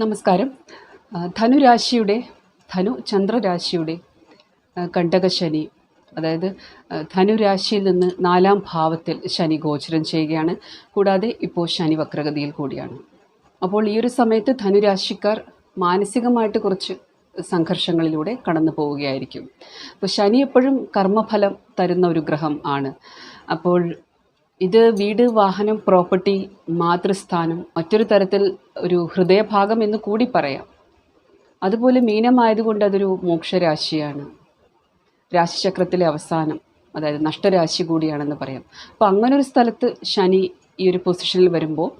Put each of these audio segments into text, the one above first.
നമസ്കാരം. ധനുരാശിയുടെ ധനു ചന്ദ്രരാശിയുടെ കണ്ടകശനി അതായത് ധനുരാശിയിൽ നിന്ന് നാലാം ഭാവത്തിൽ ശനി ഗോചരം ചെയ്യുകയാണ്. കൂടാതെ ഇപ്പോൾ ശനി വക്രഗതിയിൽ കൂടിയാണ്. അപ്പോൾ ഈ ഒരു സമയത്ത് ധനുരാശിക്കാർ മാനസികമായിട്ട് കുറച്ച് സംഘർഷങ്ങളിലൂടെ കടന്നു പോവുകയായിരിക്കും. അപ്പോൾ ശനി എപ്പോഴും കർമ്മഫലം തരുന്ന ഒരു ഗ്രഹം ആണ്. അപ്പോൾ ഇത് വീട് വാഹനം പ്രോപ്പർട്ടി മാതൃസ്ഥാനം മറ്റൊരു തരത്തിൽ ഒരു ഹൃദയഭാഗം എന്ന് കൂടി പറയാം. അതുപോലെ മീനമായതുകൊണ്ട് അതൊരു മോക്ഷരാശിയാണ്. രാശിചക്രത്തിലെ അവസാനം അതായത് നഷ്ടരാശി കൂടിയാണെന്ന് പറയാം. അപ്പോൾ ഒരു സ്ഥലത്ത് ശനി ഈ ഒരു പൊസിഷനിൽ വരുമ്പോൾ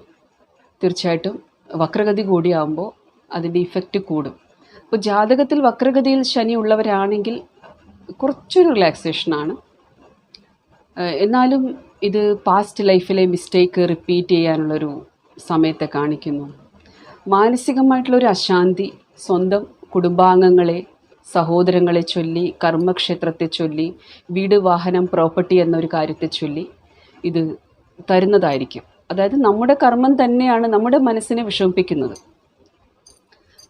തീർച്ചയായിട്ടും വക്രഗതി കൂടിയാകുമ്പോൾ അതിന്റെ ഇഫക്റ്റ് കൂടും. അപ്പോൾ ജാതകത്തിൽ വക്രഗതിയിൽ ശനി ഉള്ളവരാണെങ്കിൽ കുറച്ചൊരു റിലാക്സേഷനാണ്. എന്നാലും ഇത് പാസ്റ്റ് ലൈഫിലെ മിസ്റ്റേക്ക് റിപ്പീറ്റ് ചെയ്യാനുള്ളൊരു സമയത്തെ കാണിക്കുന്നു. മാനസികമായിട്ടുള്ളൊരു അശാന്തി സ്വന്തം കുടുംബാംഗങ്ങളെ സഹോദരങ്ങളെ ചൊല്ലി കർമ്മക്ഷേത്രത്തെ ചൊല്ലി വീട് വാഹനം പ്രോപ്പർട്ടി എന്നൊരു കാര്യത്തെ ചൊല്ലി ഇത് തരുന്നതായിരിക്കും. അതായത് നമ്മുടെ കർമ്മം തന്നെയാണ് നമ്മുടെ മനസ്സിനെ വിഷമിപ്പിക്കുന്നത്.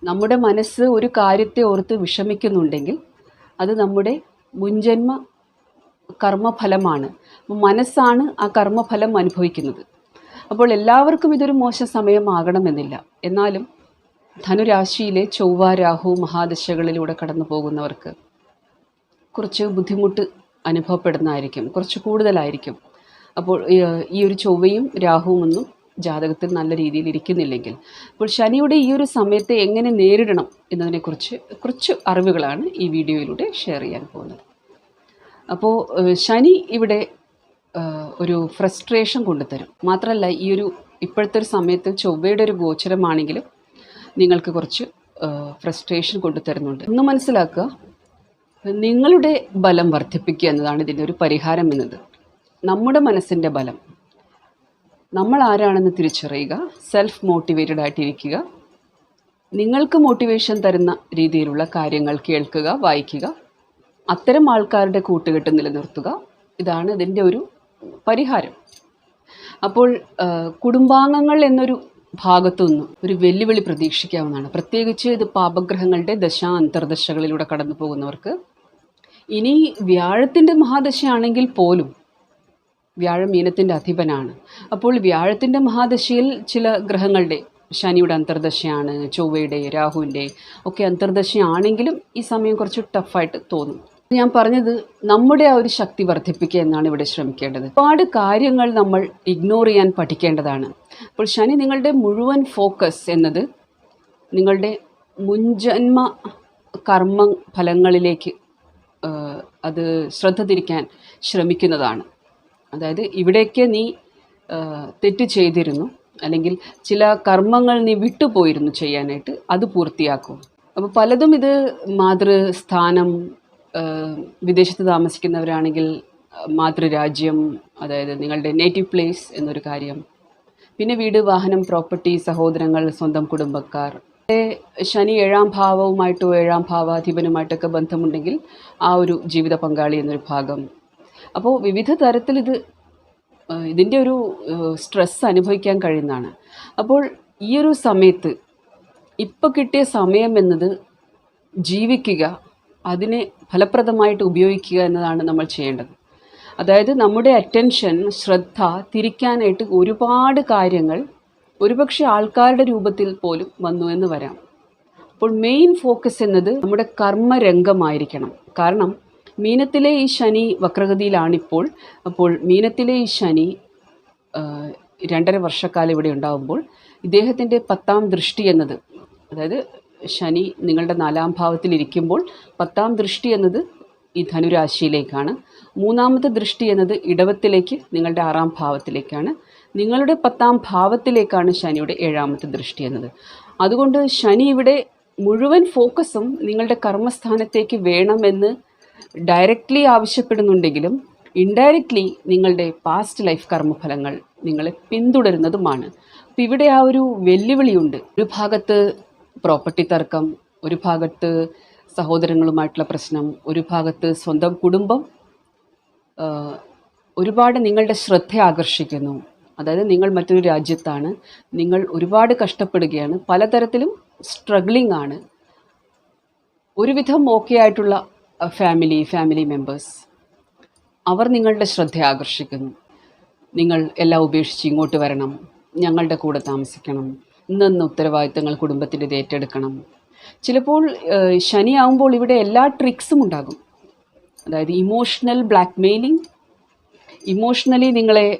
നമ്മുടെ മനസ്സ് ഒരു കാര്യത്തെ ഓർത്ത് വിഷമിക്കുന്നുണ്ടെങ്കിൽ അത് നമ്മുടെ മുൻജന്മ കർമ്മഫലമാണ്. മനസ്സാണ് ആ കർമ്മഫലം അനുഭവിക്കുന്നത്. അപ്പോൾ എല്ലാവർക്കും ഇതൊരു മോശം സമയമാകണമെന്നില്ല. എന്നാലും ധനുരാശിയിലെ ചൊവ്വ രാഹു മഹാദശകളിലൂടെ കടന്നു പോകുന്നവർക്ക് കുറച്ച് ബുദ്ധിമുട്ട് അനുഭവപ്പെടുന്നതായിരിക്കും. കുറച്ച് കൂടുതലായിരിക്കും. അപ്പോൾ ഈ- ഒരു ചൊവ്വയും രാഹുവും ഒന്നും ജാതകത്തിൽ നല്ല രീതിയിൽ ഇരിക്കുന്നില്ലെങ്കിൽ. അപ്പോൾ ശനിയുടെ ഈ ഒരു സമയത്തെ എങ്ങനെ നേരിടണം എന്നതിനെക്കുറിച്ച് കുറച്ച് അറിവുകളാണ് ഈ വീഡിയോയിലൂടെ ഷെയർ ചെയ്യാൻ പോകുന്നത്. അപ്പോൾ ശനി ഇവിടെ ഒരു ഫ്രസ്ട്രേഷൻ കൊണ്ടുതരും. മാത്രമല്ല ഈ ഒരു ഇപ്പോഴത്തെ ഒരു സമയത്ത് ചൊവ്വയുടെ ഒരു ഗോചരമാണെങ്കിലും നിങ്ങൾക്ക് കുറച്ച് ഫ്രസ്ട്രേഷൻ കൊണ്ടുതരുന്നുണ്ട്. ഒന്ന് മനസ്സിലാക്കുക നിങ്ങളുടെ ബലം വർദ്ധിപ്പിക്കുക എന്നതാണ് ഇതിന്റെ ഒരു പരിഹാരം എന്നത്. നമ്മുടെ മനസ്സിന്റെ ബലം. നമ്മൾ ആരാണെന്ന് തിരിച്ചറിയുക സെൽഫ് മോട്ടിവേറ്റഡ് ആയിട്ടിരിക്കുക. നിങ്ങൾക്ക് മോട്ടിവേഷൻ തരുന്ന രീതിയിലുള്ള കാര്യങ്ങൾ കേൾക്കുക വായിക്കുക. അത്തരം ആൾക്കാരുടെ കൂട്ടുകെട്ട് നിലനിർത്തുക. ഇതാണ് ഇതിന്റെ ഒരു പരിഹാരം. അപ്പോൾ കുടുംബാംഗങ്ങൾ എന്നൊരു ഭാഗത്തുനിന്ന് ഒരു വെല്ലുവിളി പ്രതീക്ഷിക്കാവുന്നതാണ്. പ്രത്യേകിച്ച് ഇത് പാപഗ്രഹങ്ങളുടെ ദശ അന്തർദശകളിലൂടെ കടന്നു പോകുന്നവർക്ക്. ഇനി വ്യാഴത്തിന്റെ മഹാദശയാണെങ്കിൽ പോലും വ്യാഴം മീനത്തിന്റെ അധിപനാണ്. അപ്പോൾ വ്യാഴത്തിന്റെ മഹാദശയിൽ ചില ഗ്രഹങ്ങളുടെ ശനിയുടെ അന്തർദശയാണ് ചൊവ്വയുടെ രാഹുവിന്റെ ഒക്കെ അന്തർദശയാണെങ്കിലും ഈ സമയം കുറച്ച് ടഫായിട്ട് തോന്നും. ഞാൻ പറഞ്ഞത് നമ്മുടെ ആ ഒരു ശക്തി വർദ്ധിപ്പിക്കുക എന്നാണ് ഇവിടെ ശ്രമിക്കേണ്ടത്. ഒരുപാട് കാര്യങ്ങൾ നമ്മൾ ഇഗ്നോർ ചെയ്യാൻ പഠിക്കേണ്ടതാണ്. അപ്പോൾ ശനി നിങ്ങളുടെ മുഴുവൻ ഫോക്കസ് എന്നത് നിങ്ങളുടെ മുൻജന്മ കർമ്മ ഫലങ്ങളിലേക്ക് അത് ശ്രദ്ധ തിരിക്കാൻ ശ്രമിക്കുന്നതാണ്. അതായത് ഇവിടേക്ക് നീ തെറ്റ് ചെയ്തിരുന്നു. അല്ലെങ്കിൽ ചില കർമ്മങ്ങൾ നീ വിട്ടുപോയിരുന്നു ചെയ്യാനായിട്ട് അത് പൂർത്തിയാക്കും. അപ്പോൾ പലതും ഇത് മാതൃസ്ഥാനം വിദേശത്ത് താമസിക്കുന്നവരാണെങ്കിൽ മാതൃരാജ്യം അതായത് നിങ്ങളുടെ നേറ്റീവ് പ്ലേസ് എന്നൊരു കാര്യം. പിന്നെ വീട് വാഹനം പ്രോപ്പർട്ടി സഹോദരങ്ങൾ സ്വന്തം കുടുംബക്കാർ. ശനി ഏഴാം ഭാവവുമായിട്ടോ ഏഴാം ഭാവാധിപനുമായിട്ടൊക്കെ ബന്ധമുണ്ടെങ്കിൽ ആ ഒരു ജീവിത പങ്കാളി എന്നൊരു ഭാഗം. അപ്പോൾ വിവിധ തരത്തിൽ ഇത് ഇതിന്റെ ഒരു സ്ട്രെസ് അനുഭവിക്കാൻ കഴിയുന്നതാണ്. അപ്പോൾ ഈ ഒരു സമയത്ത് ഇപ്പോൾ കിട്ടിയ സമയം എന്നത് ജീവിക്കുക അതിനെ ഫലപ്രദമായിട്ട് ഉപയോഗിക്കുക എന്നതാണ് നമ്മൾ ചെയ്യേണ്ടത്. അതായത് നമ്മുടെ അറ്റൻഷൻ ശ്രദ്ധ തിരിക്കാനായിട്ട് ഒരുപാട് കാര്യങ്ങൾ ഒരുപക്ഷെ ആൾക്കാരുടെ രൂപത്തിൽ പോലും വന്നു എന്ന് വരാം. അപ്പോൾ മെയിൻ ഫോക്കസ് എന്നത് നമ്മുടെ കർമ്മരംഗമായിരിക്കണം. കാരണം മീനത്തിലെ ഈ ശനി വക്രഗതിയിലാണിപ്പോൾ. അപ്പോൾ മീനത്തിലെ ഈ ശനി രണ്ടര വർഷക്കാലം ഇവിടെ ഉണ്ടാകുമ്പോൾ ഇദ്ദേഹത്തിന്റെ പത്താം ദൃഷ്ടി എന്നത് അതായത് ശനി നിങ്ങളുടെ നാലാം ഭാവത്തിലിരിക്കുമ്പോൾ പത്താം ദൃഷ്ടി എന്നത് ഈ ധനുരാശിയിലേക്കാണ്. മൂന്നാമത്തെ ദൃഷ്ടി എന്നത് ഇടവത്തിലേക്ക് നിങ്ങളുടെ ആറാം ഭാവത്തിലേക്കാണ്. നിങ്ങളുടെ പത്താം ഭാവത്തിലേക്കാണ് ശനിയുടെ ഏഴാമത്തെ ദൃഷ്ടി എന്നത്. അതുകൊണ്ട് ശനി ഇവിടെ മുഴുവൻ ഫോക്കസും നിങ്ങളുടെ കർമ്മസ്ഥാനത്തേക്ക് വേണമെന്ന് ഡയറക്റ്റ്ലി ആവശ്യപ്പെടുന്നുണ്ടെങ്കിലും ഇൻഡയറക്റ്റ്ലി നിങ്ങളുടെ പാസ്റ്റ് ലൈഫ് കർമ്മഫലങ്ങൾ നിങ്ങളെ പിന്തുടരുന്നതുമാണ്. അപ്പം ഇവിടെ ആ ഒരു വെല്ലുവിളിയുണ്ട്. ഒരു ഭാഗത്ത് പ്രോപ്പർട്ടി തർക്കം ഒരു ഭാഗത്ത് സഹോദരങ്ങളുമായിട്ടുള്ള പ്രശ്നം ഒരു ഭാഗത്ത് സ്വന്തം കുടുംബം ഒരുപാട് നിങ്ങളുടെ ശ്രദ്ധ ആകർഷിക്കുന്നു. അതായത് നിങ്ങൾ മറ്റൊരു രാജ്യത്താണ്. നിങ്ങൾ ഒരുപാട് കഷ്ടപ്പെടുകയാണ്. പലതരത്തിലും സ്ട്രഗ്ലിംഗ് ആണ്. ഒരുവിധം ഓക്കെ ആയിട്ടുള്ള ഫാമിലി ഫാമിലി മെമ്പേഴ്സ് അവർ നിങ്ങളുടെ ശ്രദ്ധ ആകർഷിക്കുന്നു. നിങ്ങൾ എല്ലാം ഉപേക്ഷിച്ച് ഇങ്ങോട്ട് വരണം. ഞങ്ങളുടെ കൂടെ താമസിക്കണം. ഇന്നെന്ന ഉത്തരവാദിത്തങ്ങൾ കുടുംബത്തിന്റെ ഏറ്റെടുക്കണം. ചിലപ്പോൾ ശനിയാവുമ്പോൾ ഇവിടെ എല്ലാ ട്രിക്സും ഉണ്ടാകും. അതായത് ഇമോഷണൽ ബ്ലാക്ക് മെയിലിംഗ് ഇമോഷണലി നിങ്ങളെ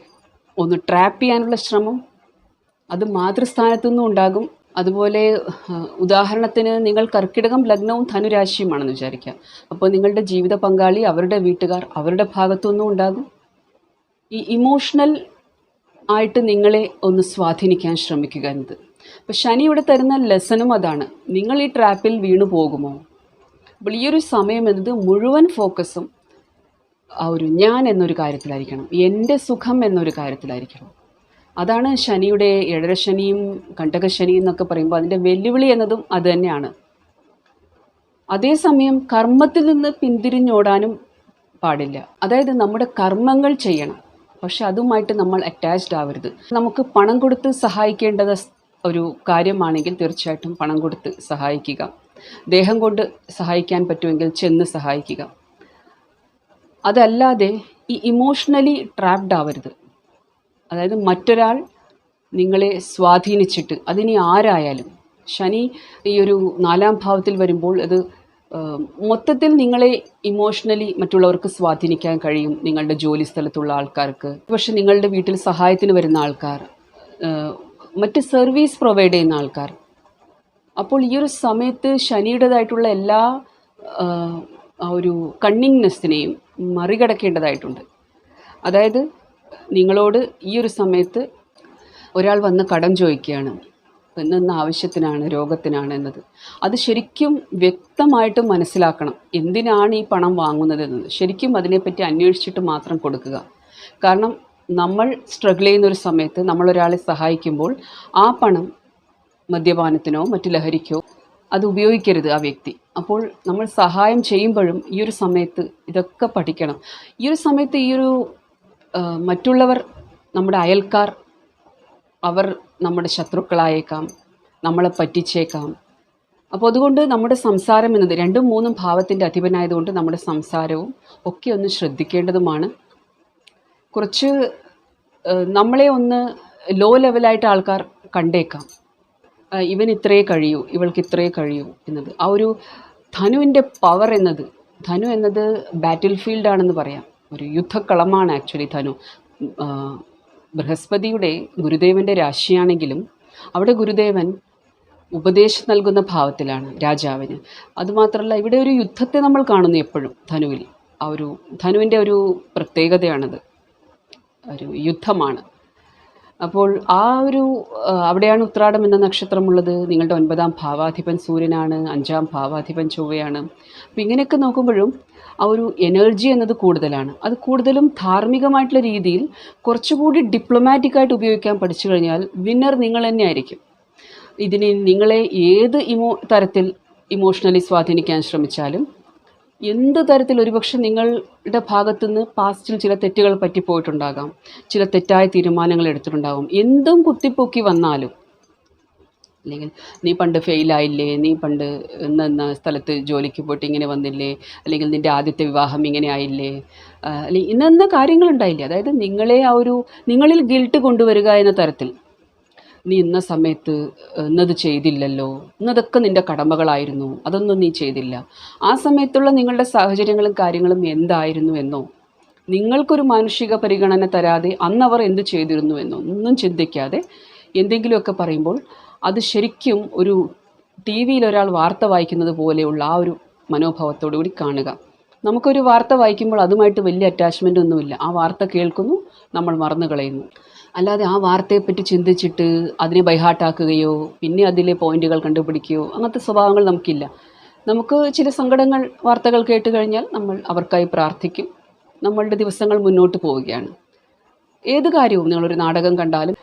ഒന്ന് ട്രാപ്പ് ചെയ്യാനുള്ള ശ്രമം അത് മാതൃസ്ഥാനത്തു നിന്നും ഉണ്ടാകും. അതുപോലെ ഉദാഹരണത്തിന് നിങ്ങൾ കർക്കിടകം ലഗ്നവും ധനുരാശിയുമാണെന്ന് വിചാരിക്കുക. അപ്പോൾ നിങ്ങളുടെ ജീവിത പങ്കാളി അവരുടെ വീട്ടുകാർ അവരുടെ ഭാഗത്തു നിന്നും ഉണ്ടാകും. ഈ ഇമോഷണൽ ആയിട്ട് നിങ്ങളെ ഒന്ന് സ്വാധീനിക്കാൻ ശ്രമിക്കുക എന്നത്. അപ്പോൾ ശനി ഇവിടെ തരുന്ന ലെസണും അതാണ്. നിങ്ങൾ ഈ ട്രാപ്പിൽ വീണു പോകുമോ? അപ്പോൾ ഈ ഒരു സമയം എന്നത് മുഴുവൻ ഫോക്കസും ആ ഒരു ഞാൻ എന്നൊരു കാര്യത്തിലായിരിക്കണം. എന്റെ സുഖം എന്നൊരു കാര്യത്തിലായിരിക്കണം. അതാണ് ശനിയുടെ ഏഴരശനിയും കണ്ടകശനിയും എന്നൊക്കെ പറയുമ്പോൾ അതിന്റെ വെല്ലുവിളി എന്നതും അത് തന്നെയാണ്. അതേസമയം കർമ്മത്തിൽ നിന്ന് പിന്തിരിഞ്ഞോടാനും പാടില്ല. അതായത് നമ്മുടെ കർമ്മങ്ങൾ ചെയ്യണം. പക്ഷെ അതുമായിട്ട് നമ്മൾ അറ്റാച്ച്ഡ് ആവരുത്. നമുക്ക് പണം കൊടുത്ത് സഹായിക്കേണ്ടത് ഒരു കാര്യമാണെങ്കിൽ തീർച്ചയായിട്ടും പണം കൊടുത്ത് സഹായിക്കുക. ദേഹം കൊണ്ട് സഹായിക്കാൻ പറ്റുമെങ്കിൽ ചെന്ന് സഹായിക്കുക. അതല്ലാതെ ഈ ഇമോഷണലി ട്രാപ്ഡ് ആവരുത്. അതായത് മറ്റൊരാൾ നിങ്ങളെ സ്വാധീനിച്ചിട്ട് അതിനി ആരായാലും. ശനി ഈ ഒരു നാലാം ഭാവത്തിൽ വരുമ്പോൾ അത് മൊത്തത്തിൽ നിങ്ങളെ ഇമോഷണലി മറ്റുള്ളവർക്ക് സ്വാധീനിക്കാൻ കഴിയും നിങ്ങളുടെ ജോലി സ്ഥലത്തുള്ള ആൾക്കാർക്ക്. പക്ഷെ നിങ്ങളുടെ വീട്ടിൽ സഹായത്തിന് വരുന്ന ആൾക്കാർ മറ്റ് സർവീസ് പ്രൊവൈഡ് ചെയ്യുന്ന ആൾക്കാർ. അപ്പോൾ ഈ ഒരു സമയത്ത് ശനിയുടേതായിട്ടുള്ള എല്ലാ ആ, ഒരു കണ്ണിങ്നെസ്സിനെയും മറികടക്കേണ്ടതായിട്ടുണ്ട്. അതായത് നിങ്ങളോട് ഈ ഒരു സമയത്ത് ഒരാൾ വന്ന് കടം ചോദിക്കുകയാണ്. എന്നെന്ന ആവശ്യത്തിനാണ് രോഗത്തിനാണ് എന്നത്. അത് ശരിക്കും വ്യക്തമായിട്ട് മനസ്സിലാക്കണം. എന്തിനാണ് ഈ പണം വാങ്ങുന്നത് എന്നത്? ശരിക്കും അതിനെപ്പറ്റി അന്വേഷിച്ചിട്ട് മാത്രം കൊടുക്കുക. കാരണം നമ്മൾ സ്ട്രഗിൾ ചെയ്യുന്ന ഒരു സമയത്ത് നമ്മൾ ഒരാളെ സഹായിക്കുമ്പോൾ ആ പണം മദ്യപാനത്തിനോ മറ്റു ലഹരിക്കോ അത് ഉപയോഗിക്കരുത് ആ വ്യക്തി. അപ്പോൾ നമ്മൾ സഹായം ചെയ്യുമ്പോഴും ഈ ഒരു സമയത്ത് ഇതൊക്കെ പഠിക്കണം. ഈ ഒരു സമയത്ത് ഈ ഒരു മറ്റുള്ളവർ നമ്മുടെ അയൽക്കാർ അവർ നമ്മുടെ ശത്രുക്കളായേക്കാം നമ്മളെ പറ്റിച്ചേക്കാം. അപ്പോൾ അതുകൊണ്ട് നമ്മുടെ സംസാരം എന്നത് രണ്ടും മൂന്നും ഭാവത്തിന്റെ അധിപനായതുകൊണ്ട് നമ്മുടെ സംസാരവും ഒക്കെ ഒന്ന് ശ്രദ്ധിക്കേണ്ടതുമാണ്. കുറച്ച് നമ്മളെ ഒന്ന് ലോ ലെവലായിട്ട് ആൾക്കാർ കണ്ടേക്കാം. ഇവൻ ഇത്രയേ കഴിയൂ ഇവൾക്ക് ഇത്രയേ കഴിയൂ എന്നത്. ആ ഒരു ധനുവിന്റെ പവർ എന്നത് ധനു എന്നത് ബാറ്റിൽ ഫീൽഡാണെന്ന് പറയാം. ഒരു യുദ്ധക്കളമാണ് ആക്ച്വലി ധനു. ബൃഹസ്പതിയുടെ ഗുരുദേവന്റെ രാശിയാണെങ്കിലും അവിടെ ഗുരുദേവൻ ഉപദേശം നൽകുന്ന ഭാവത്തിലാണ് രാജാവിന്. അതുമാത്രമല്ല ഇവിടെ ഒരു യുദ്ധത്തെ നമ്മൾ കാണുന്നു എപ്പോഴും ധനുവിൽ. ആ ഒരു ധനുവിന്റെ ഒരു പ്രത്യേകതയാണത്. ഒരു യുദ്ധമാണ്. അപ്പോൾ ആ ഒരു അവിടെയാണ് ഉത്രാടം എന്ന നക്ഷത്രമുള്ളത്. നിങ്ങളുടെ ഒൻപതാം ഭാവാധിപൻ സൂര്യനാണ് അഞ്ചാം ഭാവാധിപൻ ചൊവ്വയാണ്. അപ്പോൾ ഇങ്ങനെയൊക്കെ നോക്കുമ്പോഴും ആ ഒരു എനർജി എന്നത് കൂടുതലാണ്. അത് കൂടുതലും ധാർമ്മികമായിട്ടുള്ള രീതിയിൽ കുറച്ചുകൂടി ഡിപ്ലോമാറ്റിക്കായിട്ട് ഉപയോഗിക്കാൻ പഠിച്ചു കഴിഞ്ഞാൽ വിന്നർ നിങ്ങൾ തന്നെ ആയിരിക്കും. ഇതിനെ നിങ്ങളെ ഏത് ഇമോ തരത്തിൽ ഇമോഷണലി സ്വാധീനിക്കാൻ ശ്രമിച്ചാലും എന്ത് തരത്തിൽ ഒരുപക്ഷെ നിങ്ങളുടെ ഭാഗത്തുനിന്ന് പാസ്റ്റിൽ ചില തെറ്റുകൾ പറ്റിപ്പോയിട്ടുണ്ടാകാം. ചില തെറ്റായ തീരുമാനങ്ങൾ എടുത്തിട്ടുണ്ടാകും എന്തും കുത്തിപ്പൊക്കി വന്നാലും അല്ലെങ്കിൽ നീ പണ്ട് ഫെയിലായില്ലേ നീ പണ്ട് ഇന്ന സ്ഥലത്ത് ജോലിക്ക് പോയിട്ട് ഇങ്ങനെ വന്നില്ലേ? അല്ലെങ്കിൽ നിന്റെ ആദ്യത്തെ വിവാഹം ഇങ്ങനെ ആയില്ലേ? അല്ലെങ്കിൽ ഇന്ന കാര്യങ്ങളുണ്ടായില്ലേ അതായത് നിങ്ങളെ ആ ഒരു നിങ്ങളിൽ ഗിൽട്ട് കൊണ്ടുവരിക എന്ന തരത്തിൽ. നീ ഇന്ന സമയത്ത് ഇന്നത് ചെയ്തില്ലല്ലോ. ഇന്നതൊക്കെ നിന്റെ കടമകളായിരുന്നു. അതൊന്നും നീ ചെയ്തില്ല. ആ സമയത്തുള്ള നിങ്ങളുടെ സാഹചര്യങ്ങളും കാര്യങ്ങളും എന്തായിരുന്നു എന്നോ? നിങ്ങൾക്കൊരു മാനുഷിക പരിഗണന തരാതെ അന്ന് അവർ എന്ത് ചെയ്തിരുന്നു എന്നോ? ഒന്നും ചിന്തിക്കാതെ എന്തെങ്കിലുമൊക്കെ പറയുമ്പോൾ അത് ശരിക്കും ഒരു ടി വിയിൽ ഒരാൾ വാർത്ത വായിക്കുന്നത് പോലെയുള്ള ആ ഒരു മനോഭാവത്തോടു കൂടി കാണുക. നമുക്കൊരു വാർത്ത വായിക്കുമ്പോൾ അതുമായിട്ട് വലിയ അറ്റാച്ച്മെന്റ് ഒന്നുമില്ല. ആ വാർത്ത കേൾക്കുന്നു നമ്മൾ മറന്നു കളയുന്നു. അല്ലാതെ ആ വാർത്തയെപ്പറ്റി ചിന്തിച്ചിട്ട് അതിനെ ബൈഹാട്ടാക്കുകയോ പിന്നെ അതിലെ പോയിന്റുകൾ കണ്ടുപിടിക്കുകയോ അങ്ങനത്തെ സ്വഭാവങ്ങൾ നമുക്കില്ല. നമുക്ക് ചില സങ്കടങ്ങൾ വാർത്തകൾ കേട്ട് കഴിഞ്ഞാൽ നമ്മൾ അവർക്കായി പ്രാർത്ഥിക്കും. നമ്മളുടെ ദിവസങ്ങൾ മുന്നോട്ട് പോവുകയാണ്. ഏത് കാര്യവും നിങ്ങളൊരു നാടകം കണ്ടാലും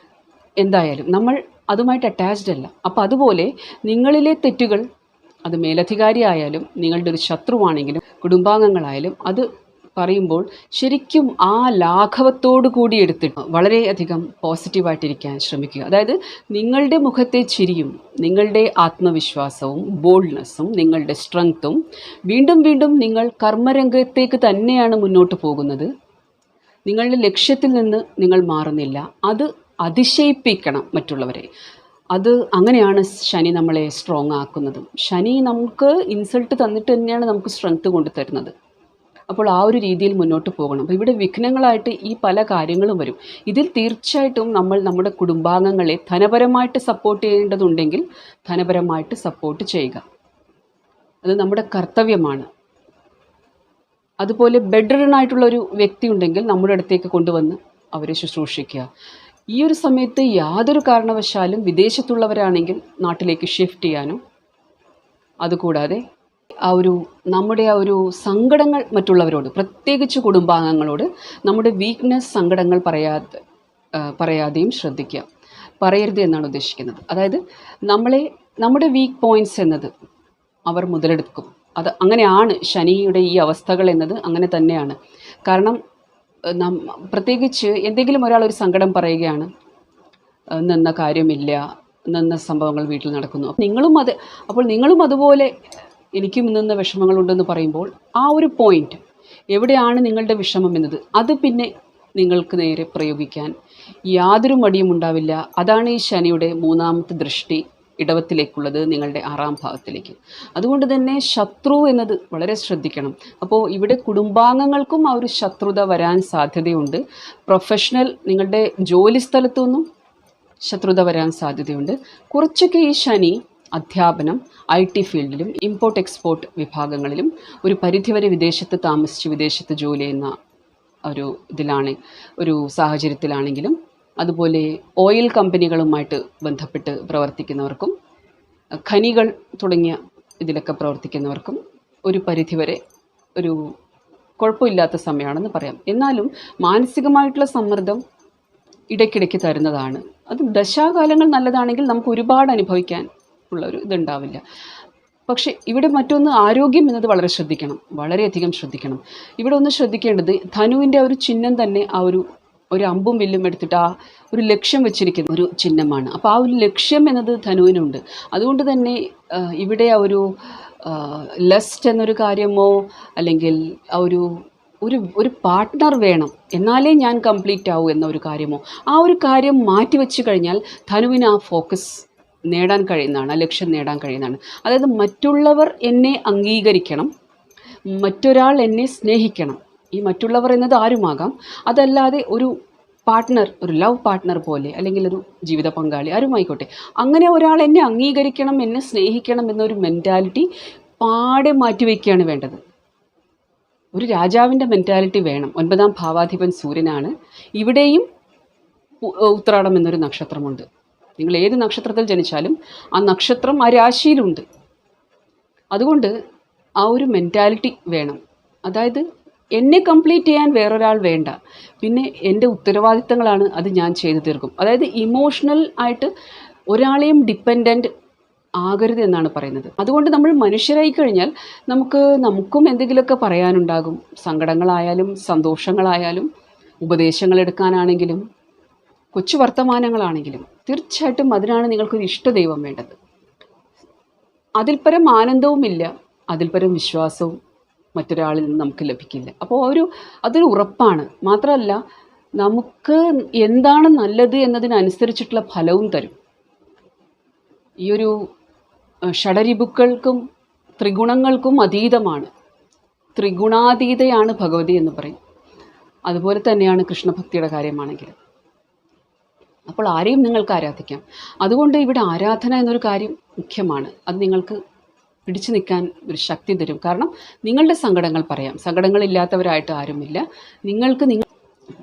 എന്തായാലും നമ്മൾ അതുമായിട്ട് അറ്റാച്ച്ഡ് അല്ല. അപ്പോൾ അതുപോലെ നിങ്ങളിലെ തെറ്റുകൾ അത് മേലധികാരിയായാലും നിങ്ങളുടെ ഒരു ശത്രുവാണെങ്കിലും കുടുംബാംഗങ്ങളായാലും അത് പറയുമ്പോൾ ശരിക്കും ആ ലാഘവത്തോടു കൂടി എടുത്തിട്ട് വളരെയധികം പോസിറ്റീവായിട്ടിരിക്കാൻ ശ്രമിക്കുക. അതായത് നിങ്ങളുടെ മുഖത്തെ ചിരിയും നിങ്ങളുടെ ആത്മവിശ്വാസവും ബോൾഡ്നെസ്സും നിങ്ങളുടെ സ്ട്രെങ്ത്തും വീണ്ടും വീണ്ടും നിങ്ങൾ കർമ്മരംഗത്തേക്ക് തന്നെയാണ് മുന്നോട്ട് പോകുന്നത്. നിങ്ങളുടെ ലക്ഷ്യത്തിൽ നിന്ന് നിങ്ങൾ മാറുന്നില്ല. അത് അതിശയിപ്പിക്കണം മറ്റുള്ളവരെ. അത് അങ്ങനെയാണ് ശനി നമ്മളെ സ്ട്രോങ് ആക്കുന്നത്. ശനി നമുക്ക് ഇൻസൾട്ട് തന്നിട്ട് തന്നെയാണ് നമുക്ക് സ്ട്രെങ്ത് കൊണ്ടു തരുന്നത്. അപ്പോൾ ആ ഒരു രീതിയിൽ മുന്നോട്ട് പോകണം. അപ്പോൾ ഇവിടെ വിഘ്നങ്ങളായിട്ട് ഈ പല കാര്യങ്ങളും വരും. ഇതിൽ തീർച്ചയായിട്ടും നമ്മൾ നമ്മുടെ കുടുംബാംഗങ്ങളെ ധനപരമായിട്ട് സപ്പോർട്ട് ചെയ്യേണ്ടതുണ്ടെങ്കിൽ ധനപരമായിട്ട് സപ്പോർട്ട് ചെയ്യുക. അത് നമ്മുടെ കർത്തവ്യമാണ്. അതുപോലെ ബെഡ് ആയിട്ടുള്ള ഒരു വ്യക്തി ഉണ്ടെങ്കിൽ നമ്മുടെ അടുത്തേക്ക് കൊണ്ടുവന്ന് അവരെ ശുശ്രൂഷിക്കുക. ഈ ഒരു സമയത്ത് യാതൊരു കാരണവശാലും വിദേശത്തുള്ളവരാണെങ്കിൽ നാട്ടിലേക്ക് ഷിഫ്റ്റ് ചെയ്യാനോ അതുകൂടാതെ ആ ഒരു നമ്മുടെ ആ ഒരു സങ്കടങ്ങൾ മറ്റുള്ളവരോട് പ്രത്യേകിച്ച് കുടുംബാംഗങ്ങളോട് നമ്മുടെ വീക്ക്നെസ് സങ്കടങ്ങൾ പറയാതെ പറയാതെയും ശ്രദ്ധിക്കുക. പറയരുത് എന്നാണ് ഉദ്ദേശിക്കുന്നത്. അതായത് നമ്മളെ നമ്മുടെ വീക്ക് പോയിന്റ്സ് എന്നത് അവർ മുതലെടുക്കും. അത് അങ്ങനെയാണ് ശനിയുടെ ഈ അവസ്ഥകൾ എന്നത് അങ്ങനെ തന്നെയാണ്. കാരണം പ്രത്യേകിച്ച് എന്തെങ്കിലും ഒരാൾ ഒരു സങ്കടം പറയുകയാണ് നിന്ന കാര്യമില്ല നിന്ന സംഭവങ്ങൾ വീട്ടിൽ നടക്കുന്നു. നിങ്ങളും അത് അപ്പോൾ നിങ്ങളും അതുപോലെ എനിക്കും നിന്ന വിഷമങ്ങളുണ്ടെന്ന് പറയുമ്പോൾ ആ ഒരു പോയിന്റ് എവിടെയാണ് നിങ്ങളുടെ വിഷമം എന്നത്? അത് പിന്നെ നിങ്ങൾക്ക് നേരെ പ്രയോഗിക്കാൻ യാതൊരു മടിയും ഉണ്ടാവില്ല. അതാണ് ഈ ശനിയുടെ മൂന്നാമത്തെ ദൃഷ്ടി. ഇടവത്തിലേക്കുള്ളത് നിങ്ങളുടെ ആറാം ഭാവത്തിലേക്ക് അതുകൊണ്ട് തന്നെ ശത്രു എന്നത് വളരെ ശ്രദ്ധിക്കണം. അപ്പോൾ ഇവിടെ കുടുംബാംഗങ്ങൾക്കും ആ ഒരു ശത്രുത വരാൻ സാധ്യതയുണ്ട്. പ്രൊഫഷണൽ നിങ്ങളുടെ ജോലി സ്ഥലത്തു നിന്നും ശത്രുത വരാൻ സാധ്യതയുണ്ട്. കുറച്ചൊക്കെ ഈ ശനി അധ്യാപനം ഐ ടി ഫീൽഡിലും ഇമ്പോർട്ട് എക്സ്പോർട്ട് വിഭാഗങ്ങളിലും ഒരു പരിധിവരെ വിദേശത്ത് താമസിച്ച് വിദേശത്ത് ജോലി ചെയ്യുന്ന ഒരു ഇതിലാണ് ഒരു സാഹചര്യത്തിലാണെങ്കിലും അതുപോലെ ഓയിൽ കമ്പനികളുമായിട്ട് ബന്ധപ്പെട്ട് പ്രവർത്തിക്കുന്നവർക്കും ഖനികൾ തുടങ്ങിയ ഇതിലൊക്കെ പ്രവർത്തിക്കുന്നവർക്കും ഒരു പരിധിവരെ ഒരു കുഴപ്പമില്ലാത്ത സമയമാണെന്ന് പറയാം. എന്നാലും മാനസികമായിട്ടുള്ള സമ്മർദ്ദം ഇടയ്ക്കിടയ്ക്ക് തരുന്നതാണ്. അത് ദശാകാലങ്ങൾ നല്ലതാണെങ്കിൽ നമുക്ക് ഒരുപാട് അനുഭവിക്കാൻ ഉള്ള ഒരു ഇതുണ്ടാവില്ല. പക്ഷെ ഇവിടെ മറ്റൊന്ന് ആരോഗ്യം എന്നത് വളരെ ശ്രദ്ധിക്കണം. വളരെയധികം ശ്രദ്ധിക്കണം. ഇവിടെ ഒന്ന് ശ്രദ്ധിക്കേണ്ടത് ധനുവിന്റെ ഒരു ചിഹ്നം തന്നെ ആ ഒരു ഒരു അമ്പും വില്ലും എടുത്തിട്ട് ആ ഒരു ലക്ഷ്യം വെച്ചിരിക്കുന്ന ഒരു ചിഹ്നമാണ്. അപ്പോൾ ആ ഒരു ലക്ഷ്യം എന്നത് ധനുവിനുണ്ട്. അതുകൊണ്ട് തന്നെ ഇവിടെ ആ ഒരു ലസ്റ്റ് എന്നൊരു കാര്യമോ അല്ലെങ്കിൽ ആ ഒരു ഒരു ഒരു പാർട്ട്ണർ വേണം എന്നാലേ ഞാൻ കംപ്ലീറ്റ് ആവൂ എന്ന ഒരു കാര്യമോ ആ ഒരു കാര്യം മാറ്റി വെച്ച് കഴിഞ്ഞാൽ ധനുവിന് ആ ഫോക്കസ് നേടാൻ കഴിയുന്നതാണ് ആ ലക്ഷ്യം നേടാൻ കഴിയുന്നതാണ്. അതായത് മറ്റുള്ളവർ എന്നെ അംഗീകരിക്കണം മറ്റൊരാൾ എന്നെ സ്നേഹിക്കണം ഈ മറ്റുള്ളവർ എന്നത് ആരുമാകാം? അതല്ലാതെ ഒരു പാർട്ട്ണർ ഒരു ലവ് പാർട്ട്ണർ പോലെ അല്ലെങ്കിൽ ഒരു ജീവിത പങ്കാളി ആരുമായിക്കോട്ടെ. അങ്ങനെ ഒരാൾ എന്നെ അംഗീകരിക്കണം എന്നെ സ്നേഹിക്കണം എന്നൊരു മെന്റാലിറ്റി പാടെ മാറ്റിവെക്കുകയാണ് വേണ്ടത്. ഒരു രാജാവിന്റെ മെന്റാലിറ്റി വേണം. ഒൻപതാം ഭാവാധിപൻ സൂര്യനാണ്. ഇവിടെയും ഉത്രാടം എന്നൊരു നക്ഷത്രമുണ്ട്. നിങ്ങൾ ഏത് നക്ഷത്രത്തിൽ ജനിച്ചാലും ആ നക്ഷത്രം ആ രാശിയിലുണ്ട്. അതുകൊണ്ട് ആ ഒരു മെന്റാലിറ്റി വേണം. അതായത് എന്നെ കംപ്ലീറ്റ് ചെയ്യാൻ വേറൊരാൾ വേണ്ട. പിന്നെ എന്റെ ഉത്തരവാദിത്തങ്ങളാണ് അത് ഞാൻ ചെയ്തു തീർക്കും. അതായത് ഇമോഷണൽ ആയിട്ട് ഒരാളെയും ഡിപ്പെൻഡന്റ് ആകരുത് എന്നാണ് പറയുന്നത്. അതുകൊണ്ട് നമ്മൾ മനുഷ്യരായി കഴിഞ്ഞാൽ നമുക്ക് നമുക്കും എന്തെങ്കിലുമൊക്കെ പറയാനുണ്ടാകും. സങ്കടങ്ങളായാലും സന്തോഷങ്ങളായാലും ഉപദേശങ്ങൾ എടുക്കാനാണെങ്കിലും കൊച്ചു വർത്തമാനങ്ങളാണെങ്കിലും തീർച്ചയായിട്ടും അതിനാണ് നിങ്ങൾക്കൊരു ഇഷ്ടദൈവം വേണ്ടത്. അതിൽപരം ആനന്ദവുമില്ല അതിൽപരം വിശ്വാസവും മറ്റൊരാളിൽ നിന്ന് നമുക്ക് ലഭിക്കില്ല. അപ്പോൾ ഒരു അതൊരു ഉറപ്പാണ്. മാത്രമല്ല നമുക്ക് എന്താണ് നല്ലത് എന്നതിനനുസരിച്ചിട്ടുള്ള ഫലവും തരും. ഈ ഒരു ഷഡരിപുക്കൾക്കും ത്രിഗുണങ്ങൾക്കും അതീതമാണ്. ത്രിഗുണാതീതയാണ് ഭഗവതി എന്ന് പറയും. അതുപോലെ തന്നെയാണ് കൃഷ്ണഭക്തിയുടെ കാര്യമാണെങ്കിൽ അപ്പോൾ ആരെയും നിങ്ങൾക്ക് ആരാധിക്കാം. അതുകൊണ്ട് ഇവിടെ ആരാധന എന്നൊരു കാര്യം മുഖ്യമാണ്. അത് നിങ്ങൾക്ക് പിടിച്ചു നിൽക്കാൻ ഒരു ശക്തി തരും. കാരണം നിങ്ങളുടെ സങ്കടങ്ങൾ പറയാം. സങ്കടങ്ങളില്ലാത്തവരായിട്ട് ആരുമില്ല. നിങ്ങൾക്ക് നിങ്ങൾ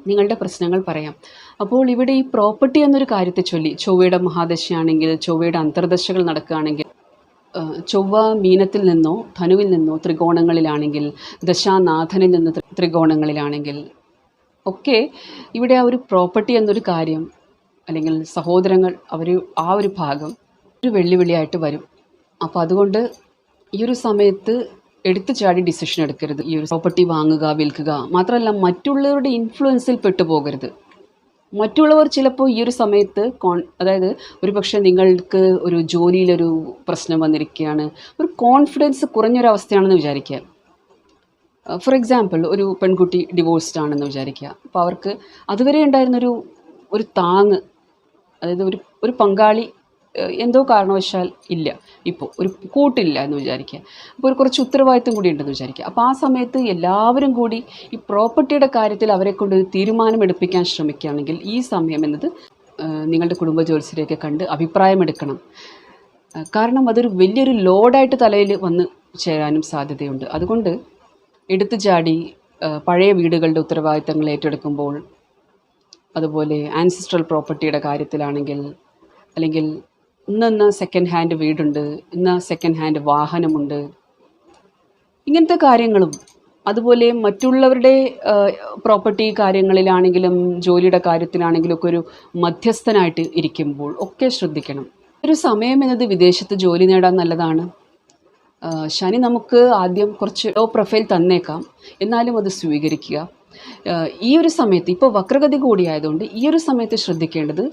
നിങ്ങളുടെ പ്രശ്നങ്ങൾ പറയാം. അപ്പോൾ ഇവിടെ ഈ പ്രോപ്പർട്ടി എന്നൊരു കാര്യത്തെ ചൊല്ലി. ചൊവ്വയുടെ മഹാദശയാണെങ്കിൽ ചൊവ്വയുടെ അന്തർദശകൾ നടക്കുകയാണെങ്കിൽ ചൊവ്വ മീനത്തിൽ നിന്നോ ധനുവിൽ നിന്നോ ത്രികോണങ്ങളിലാണെങ്കിൽ ദശാനാഥനിൽ നിന്ന് ത്രികോണങ്ങളിലാണെങ്കിൽ ഒക്കെ ഇവിടെ ആ ഒരു പ്രോപ്പർട്ടി എന്നൊരു കാര്യം അല്ലെങ്കിൽ സഹോദരങ്ങൾ അവർ ആ ഒരു ഭാഗം ഒരു വെള്ളിവിളിയായിട്ട് വരും. അപ്പോൾ അതുകൊണ്ട് ഈ ഒരു സമയത്ത് എടുത്തു ചാടി ഡിസിഷൻ എടുക്കരുത്. ഈ ഒരു പ്രോപ്പർട്ടി വാങ്ങുക വിൽക്കുക. മാത്രമല്ല മറ്റുള്ളവരുടെ ഇൻഫ്ലുവൻസിൽ പെട്ടുപോകരുത് മറ്റുള്ളവർ ചിലപ്പോൾ ഈ ഒരു സമയത്ത് കോൺ അതായത് ഒരു പക്ഷേ നിങ്ങൾക്ക് ഒരു ജോലിയിലൊരു പ്രശ്നം വന്നിരിക്കുകയാണ്. ഒരു കോൺഫിഡൻസ് കുറഞ്ഞൊരവസ്ഥയാണെന്ന് വിചാരിക്കുക. ഫോർ എക്സാമ്പിൾ ഒരു പെൺകുട്ടി ഡിവോഴ്സ്ഡ് ആണെന്ന് വിചാരിക്കുക. അപ്പോൾ അവർക്ക് അതുവരെ ഉണ്ടായിരുന്നൊരു ഒരു താങ് അതായത് ഒരു ഒരു പങ്കാളി എന്തോ കാരണവശാൽ ഇല്ല. ഇപ്പോൾ ഒരു കൂട്ടില്ല എന്ന് വിചാരിക്കുക. അപ്പോൾ ഒരു കുറച്ച് ഉത്തരവാദിത്വം കൂടി ഉണ്ടെന്ന് വിചാരിക്കുക. അപ്പോൾ ആ സമയത്ത് എല്ലാവരും കൂടി ഈ പ്രോപ്പർട്ടിയുടെ കാര്യത്തിൽ അവരെ കൊണ്ട് ഒരു തീരുമാനം എടുപ്പിക്കാൻ ശ്രമിക്കുകയാണെങ്കിൽ ഈ സമയം എന്നത് നിങ്ങളുടെ കുടുംബ ജ്യോത്സ്യരെയൊക്കെ കണ്ട് അഭിപ്രായമെടുക്കണം. കാരണം അതൊരു വലിയൊരു ലോഡായിട്ട് തലയിൽ വന്ന് ചേരാനും സാധ്യതയുണ്ട്. അതുകൊണ്ട് എടുത്തു ചാടി പഴയ വീടുകളുടെ ഉത്തരവാദിത്തങ്ങൾ ഏറ്റെടുക്കുമ്പോൾ അതുപോലെ ആൻസിസ്ട്രൽ പ്രോപ്പർട്ടിയുടെ കാര്യത്തിലാണെങ്കിൽ അല്ലെങ്കിൽ ഇന്ന് സെക്കൻഡ് ഹാൻഡ് വീടുണ്ട് ഇന്ന സെക്കൻഡ് ഹാൻഡ് വാഹനമുണ്ട്. ഇങ്ങനത്തെ കാര്യങ്ങളും അതുപോലെ മറ്റുള്ളവരുടെ പ്രോപ്പർട്ടി കാര്യങ്ങളിലാണെങ്കിലും ജോലിയുടെ കാര്യത്തിലാണെങ്കിലും ഒക്കെ ഒരു മധ്യസ്ഥനായിട്ട് ഇരിക്കുമ്പോൾ ഒക്കെ ശ്രദ്ധിക്കണം. ഒരു സമയം എന്നത് വിദേശത്ത് ജോലി നേടാൻ നല്ലതാണ്. ശനി നമുക്ക് ആദ്യം കുറച്ച് ലോ പ്രൊഫൈൽ തന്നേക്കാം. എന്നാലും അത് സ്വീകരിക്കുക. ഈ ഒരു സമയത്ത് ഇപ്പോൾ വക്രഗതി കൂടിയായതുകൊണ്ട് ഈ ഒരു സമയത്ത് ശ്രദ്ധിക്കേണ്ടത്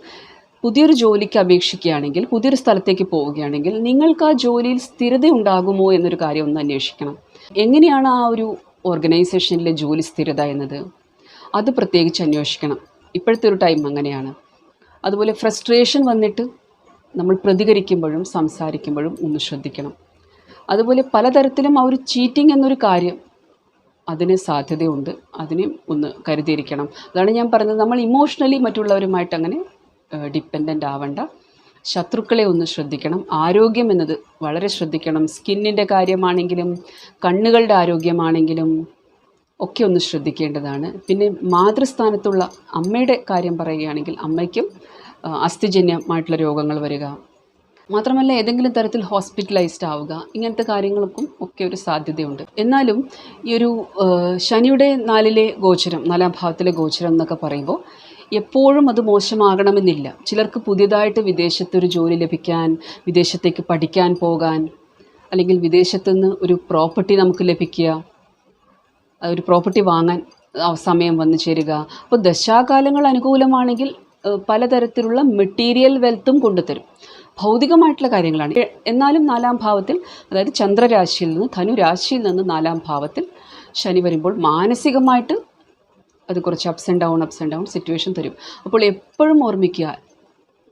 പുതിയൊരു ജോലിക്ക് അപേക്ഷിക്കുകയാണെങ്കിൽ പുതിയൊരു സ്ഥലത്തേക്ക് പോവുകയാണെങ്കിൽ നിങ്ങൾക്ക് ആ ജോലിയിൽ സ്ഥിരത ഉണ്ടാകുമോ എന്നൊരു കാര്യം ഒന്ന് അന്വേഷിക്കണം. എങ്ങനെയാണ് ആ ഒരു ഓർഗനൈസേഷനിലെ ജോലി സ്ഥിരത എന്നത്? അത് പ്രത്യേകിച്ച് അന്വേഷിക്കണം. ഇപ്പോഴത്തെ ഒരു ടൈം അങ്ങനെയാണ്. അതുപോലെ ഫ്രസ്ട്രേഷൻ വന്നിട്ട് നമ്മൾ പ്രതികരിക്കുമ്പോഴും സംസാരിക്കുമ്പോഴും ഒന്ന് ശ്രദ്ധിക്കണം. അതുപോലെ പലതരത്തിലും ആ ഒരു ചീറ്റിംഗ് എന്നൊരു കാര്യം അതിന് സാധ്യതയുണ്ട്. അതിനെ ഒന്ന് കരുതിയിരിക്കണം. അതാണ് ഞാൻ പറഞ്ഞത്. നമ്മൾ ഇമോഷണലി മറ്റുള്ളവരുമായിട്ട് അങ്ങനെ ഡിപ്പെൻഡന്റ് ആവണ്ട. ശത്രുക്കളെ ഒന്ന് ശ്രദ്ധിക്കണം. ആരോഗ്യം എന്നത് വളരെ ശ്രദ്ധിക്കണം. സ്കിന്നിന്റെ കാര്യമാണെങ്കിലും കണ്ണുകളുടെ ആരോഗ്യമാണെങ്കിലും ഒക്കെ ഒന്ന് ശ്രദ്ധിക്കേണ്ടതാണ്. പിന്നെ മാതൃസ്ഥാനത്തുള്ള അമ്മയുടെ കാര്യം പറയുകയാണെങ്കിൽ അമ്മയ്ക്കും അസ്ഥിജന്യമായിട്ടുള്ള രോഗങ്ങൾ വരിക. മാത്രമല്ല ഏതെങ്കിലും തരത്തിൽ ഹോസ്പിറ്റലൈസ്ഡ് ആവുക ഇങ്ങനത്തെ കാര്യങ്ങൾക്കും ഒക്കെ ഒരു സാധ്യതയുണ്ട്. എന്നാലും ഈ ഒരു ശനിയുടെ നാലിലെ ഗോചരം നാലാം ഭാവത്തിലെ ഗോചരം എന്നൊക്കെ പറയുമ്പോൾ എപ്പോഴും അത് മോശമാകണമെന്നില്ല. ചിലർക്ക് പുതിയതായിട്ട് വിദേശത്ത് ഒരു ജോലി ലഭിക്കാൻ വിദേശത്തേക്ക് പഠിക്കാൻ പോകാൻ അല്ലെങ്കിൽ വിദേശത്തു നിന്ന് ഒരു പ്രോപ്പർട്ടി നമുക്ക് ലഭിക്കുക ഒരു പ്രോപ്പർട്ടി വാങ്ങാൻ സമയം വന്നു ചേരുക. അപ്പോൾ ദശാകാലങ്ങൾ അനുകൂലമാണെങ്കിൽ പലതരത്തിലുള്ള മെറ്റീരിയൽ വെൽത്തും കൊണ്ടുതരും. ഭൗതികമായിട്ടുള്ള കാര്യങ്ങളാണ്. എന്നാലും നാലാം ഭാവത്തിൽ അതായത് ചന്ദ്രരാശിയിൽ നിന്ന് ധനുരാശിയിൽ നിന്ന് നാലാം ഭാവത്തിൽ ശനി വരുമ്പോൾ മാനസികമായിട്ട് അത് കുറച്ച് ups and down ups and down situation തരും. അപ്പോൾ എപ്പോഴും ഓർമ്മിക്കുക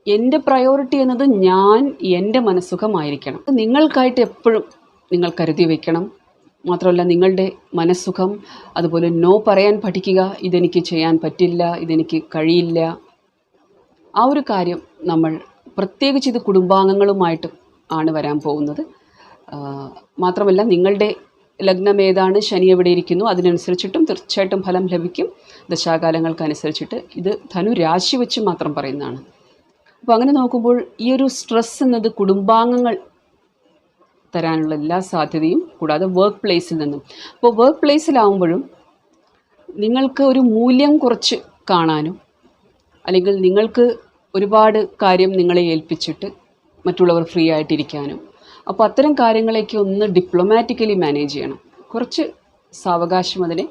എന്റെ പ്രയോറിറ്റി എന്നത് ഞാൻ എന്റെ മനസ്സുഖമായിരിക്കണം. നിങ്ങൾക്കായിട്ട് എപ്പോഴും നിങ്ങൾ കരുതി വയ്ക്കണം മാത്രമല്ല നിങ്ങളുടെ മനസ്സുഖം അതുപോലെ നോ പറയാൻ പഠിക്കുക ഇതെനിക്ക് ചെയ്യാൻ പറ്റില്ല ഇതെനിക്ക് കഴിയില്ല. ആ ഒരു കാര്യം നമ്മൾ പ്രത്യേകിച്ച് ഇത് കുടുംബാംഗങ്ങളുമായിട്ട് ആണ് വരാൻ പോകുന്നത്. മാത്രമല്ല നിങ്ങളുടെ ലഗ്നം ഏതാണ് ശനി എവിടെ ഇരിക്കുന്നു അതിനനുസരിച്ചിട്ടും തീർച്ചയായിട്ടും ഫലം ലഭിക്കും. ദശാകാലങ്ങൾക്കനുസരിച്ചിട്ട് ഇത് ധനു രാശി വെച്ച് മാത്രം പറയുന്നതാണ്. അപ്പോൾ അങ്ങനെ നോക്കുമ്പോൾ ഈ ഒരു സ്ട്രെസ് എന്നത് കുടുംബാംഗങ്ങൾ തരാനുള്ള എല്ലാ സാധ്യതയും കൂടാതെ വർക്ക് പ്ലേസിൽ നിന്നും. അപ്പോൾ വർക്ക് പ്ലേസിലാവുമ്പോഴും നിങ്ങൾക്ക് ഒരു മൂല്യം കുറച്ച് കാണാനും അല്ലെങ്കിൽ നിങ്ങൾക്ക് ഒരുപാട് കാര്യം നിങ്ങളെ ഏൽപ്പിച്ചിട്ട് മറ്റുള്ളവർ ഫ്രീ ആയിട്ടിരിക്കാനും അപ്പോൾ അത്തരം കാര്യങ്ങളെയൊക്കെ ഒന്ന് ഡിപ്ലോമാറ്റിക്കലി മാനേജ് ചെയ്യണം. കുറച്ച് സാവകാശം അതിനെ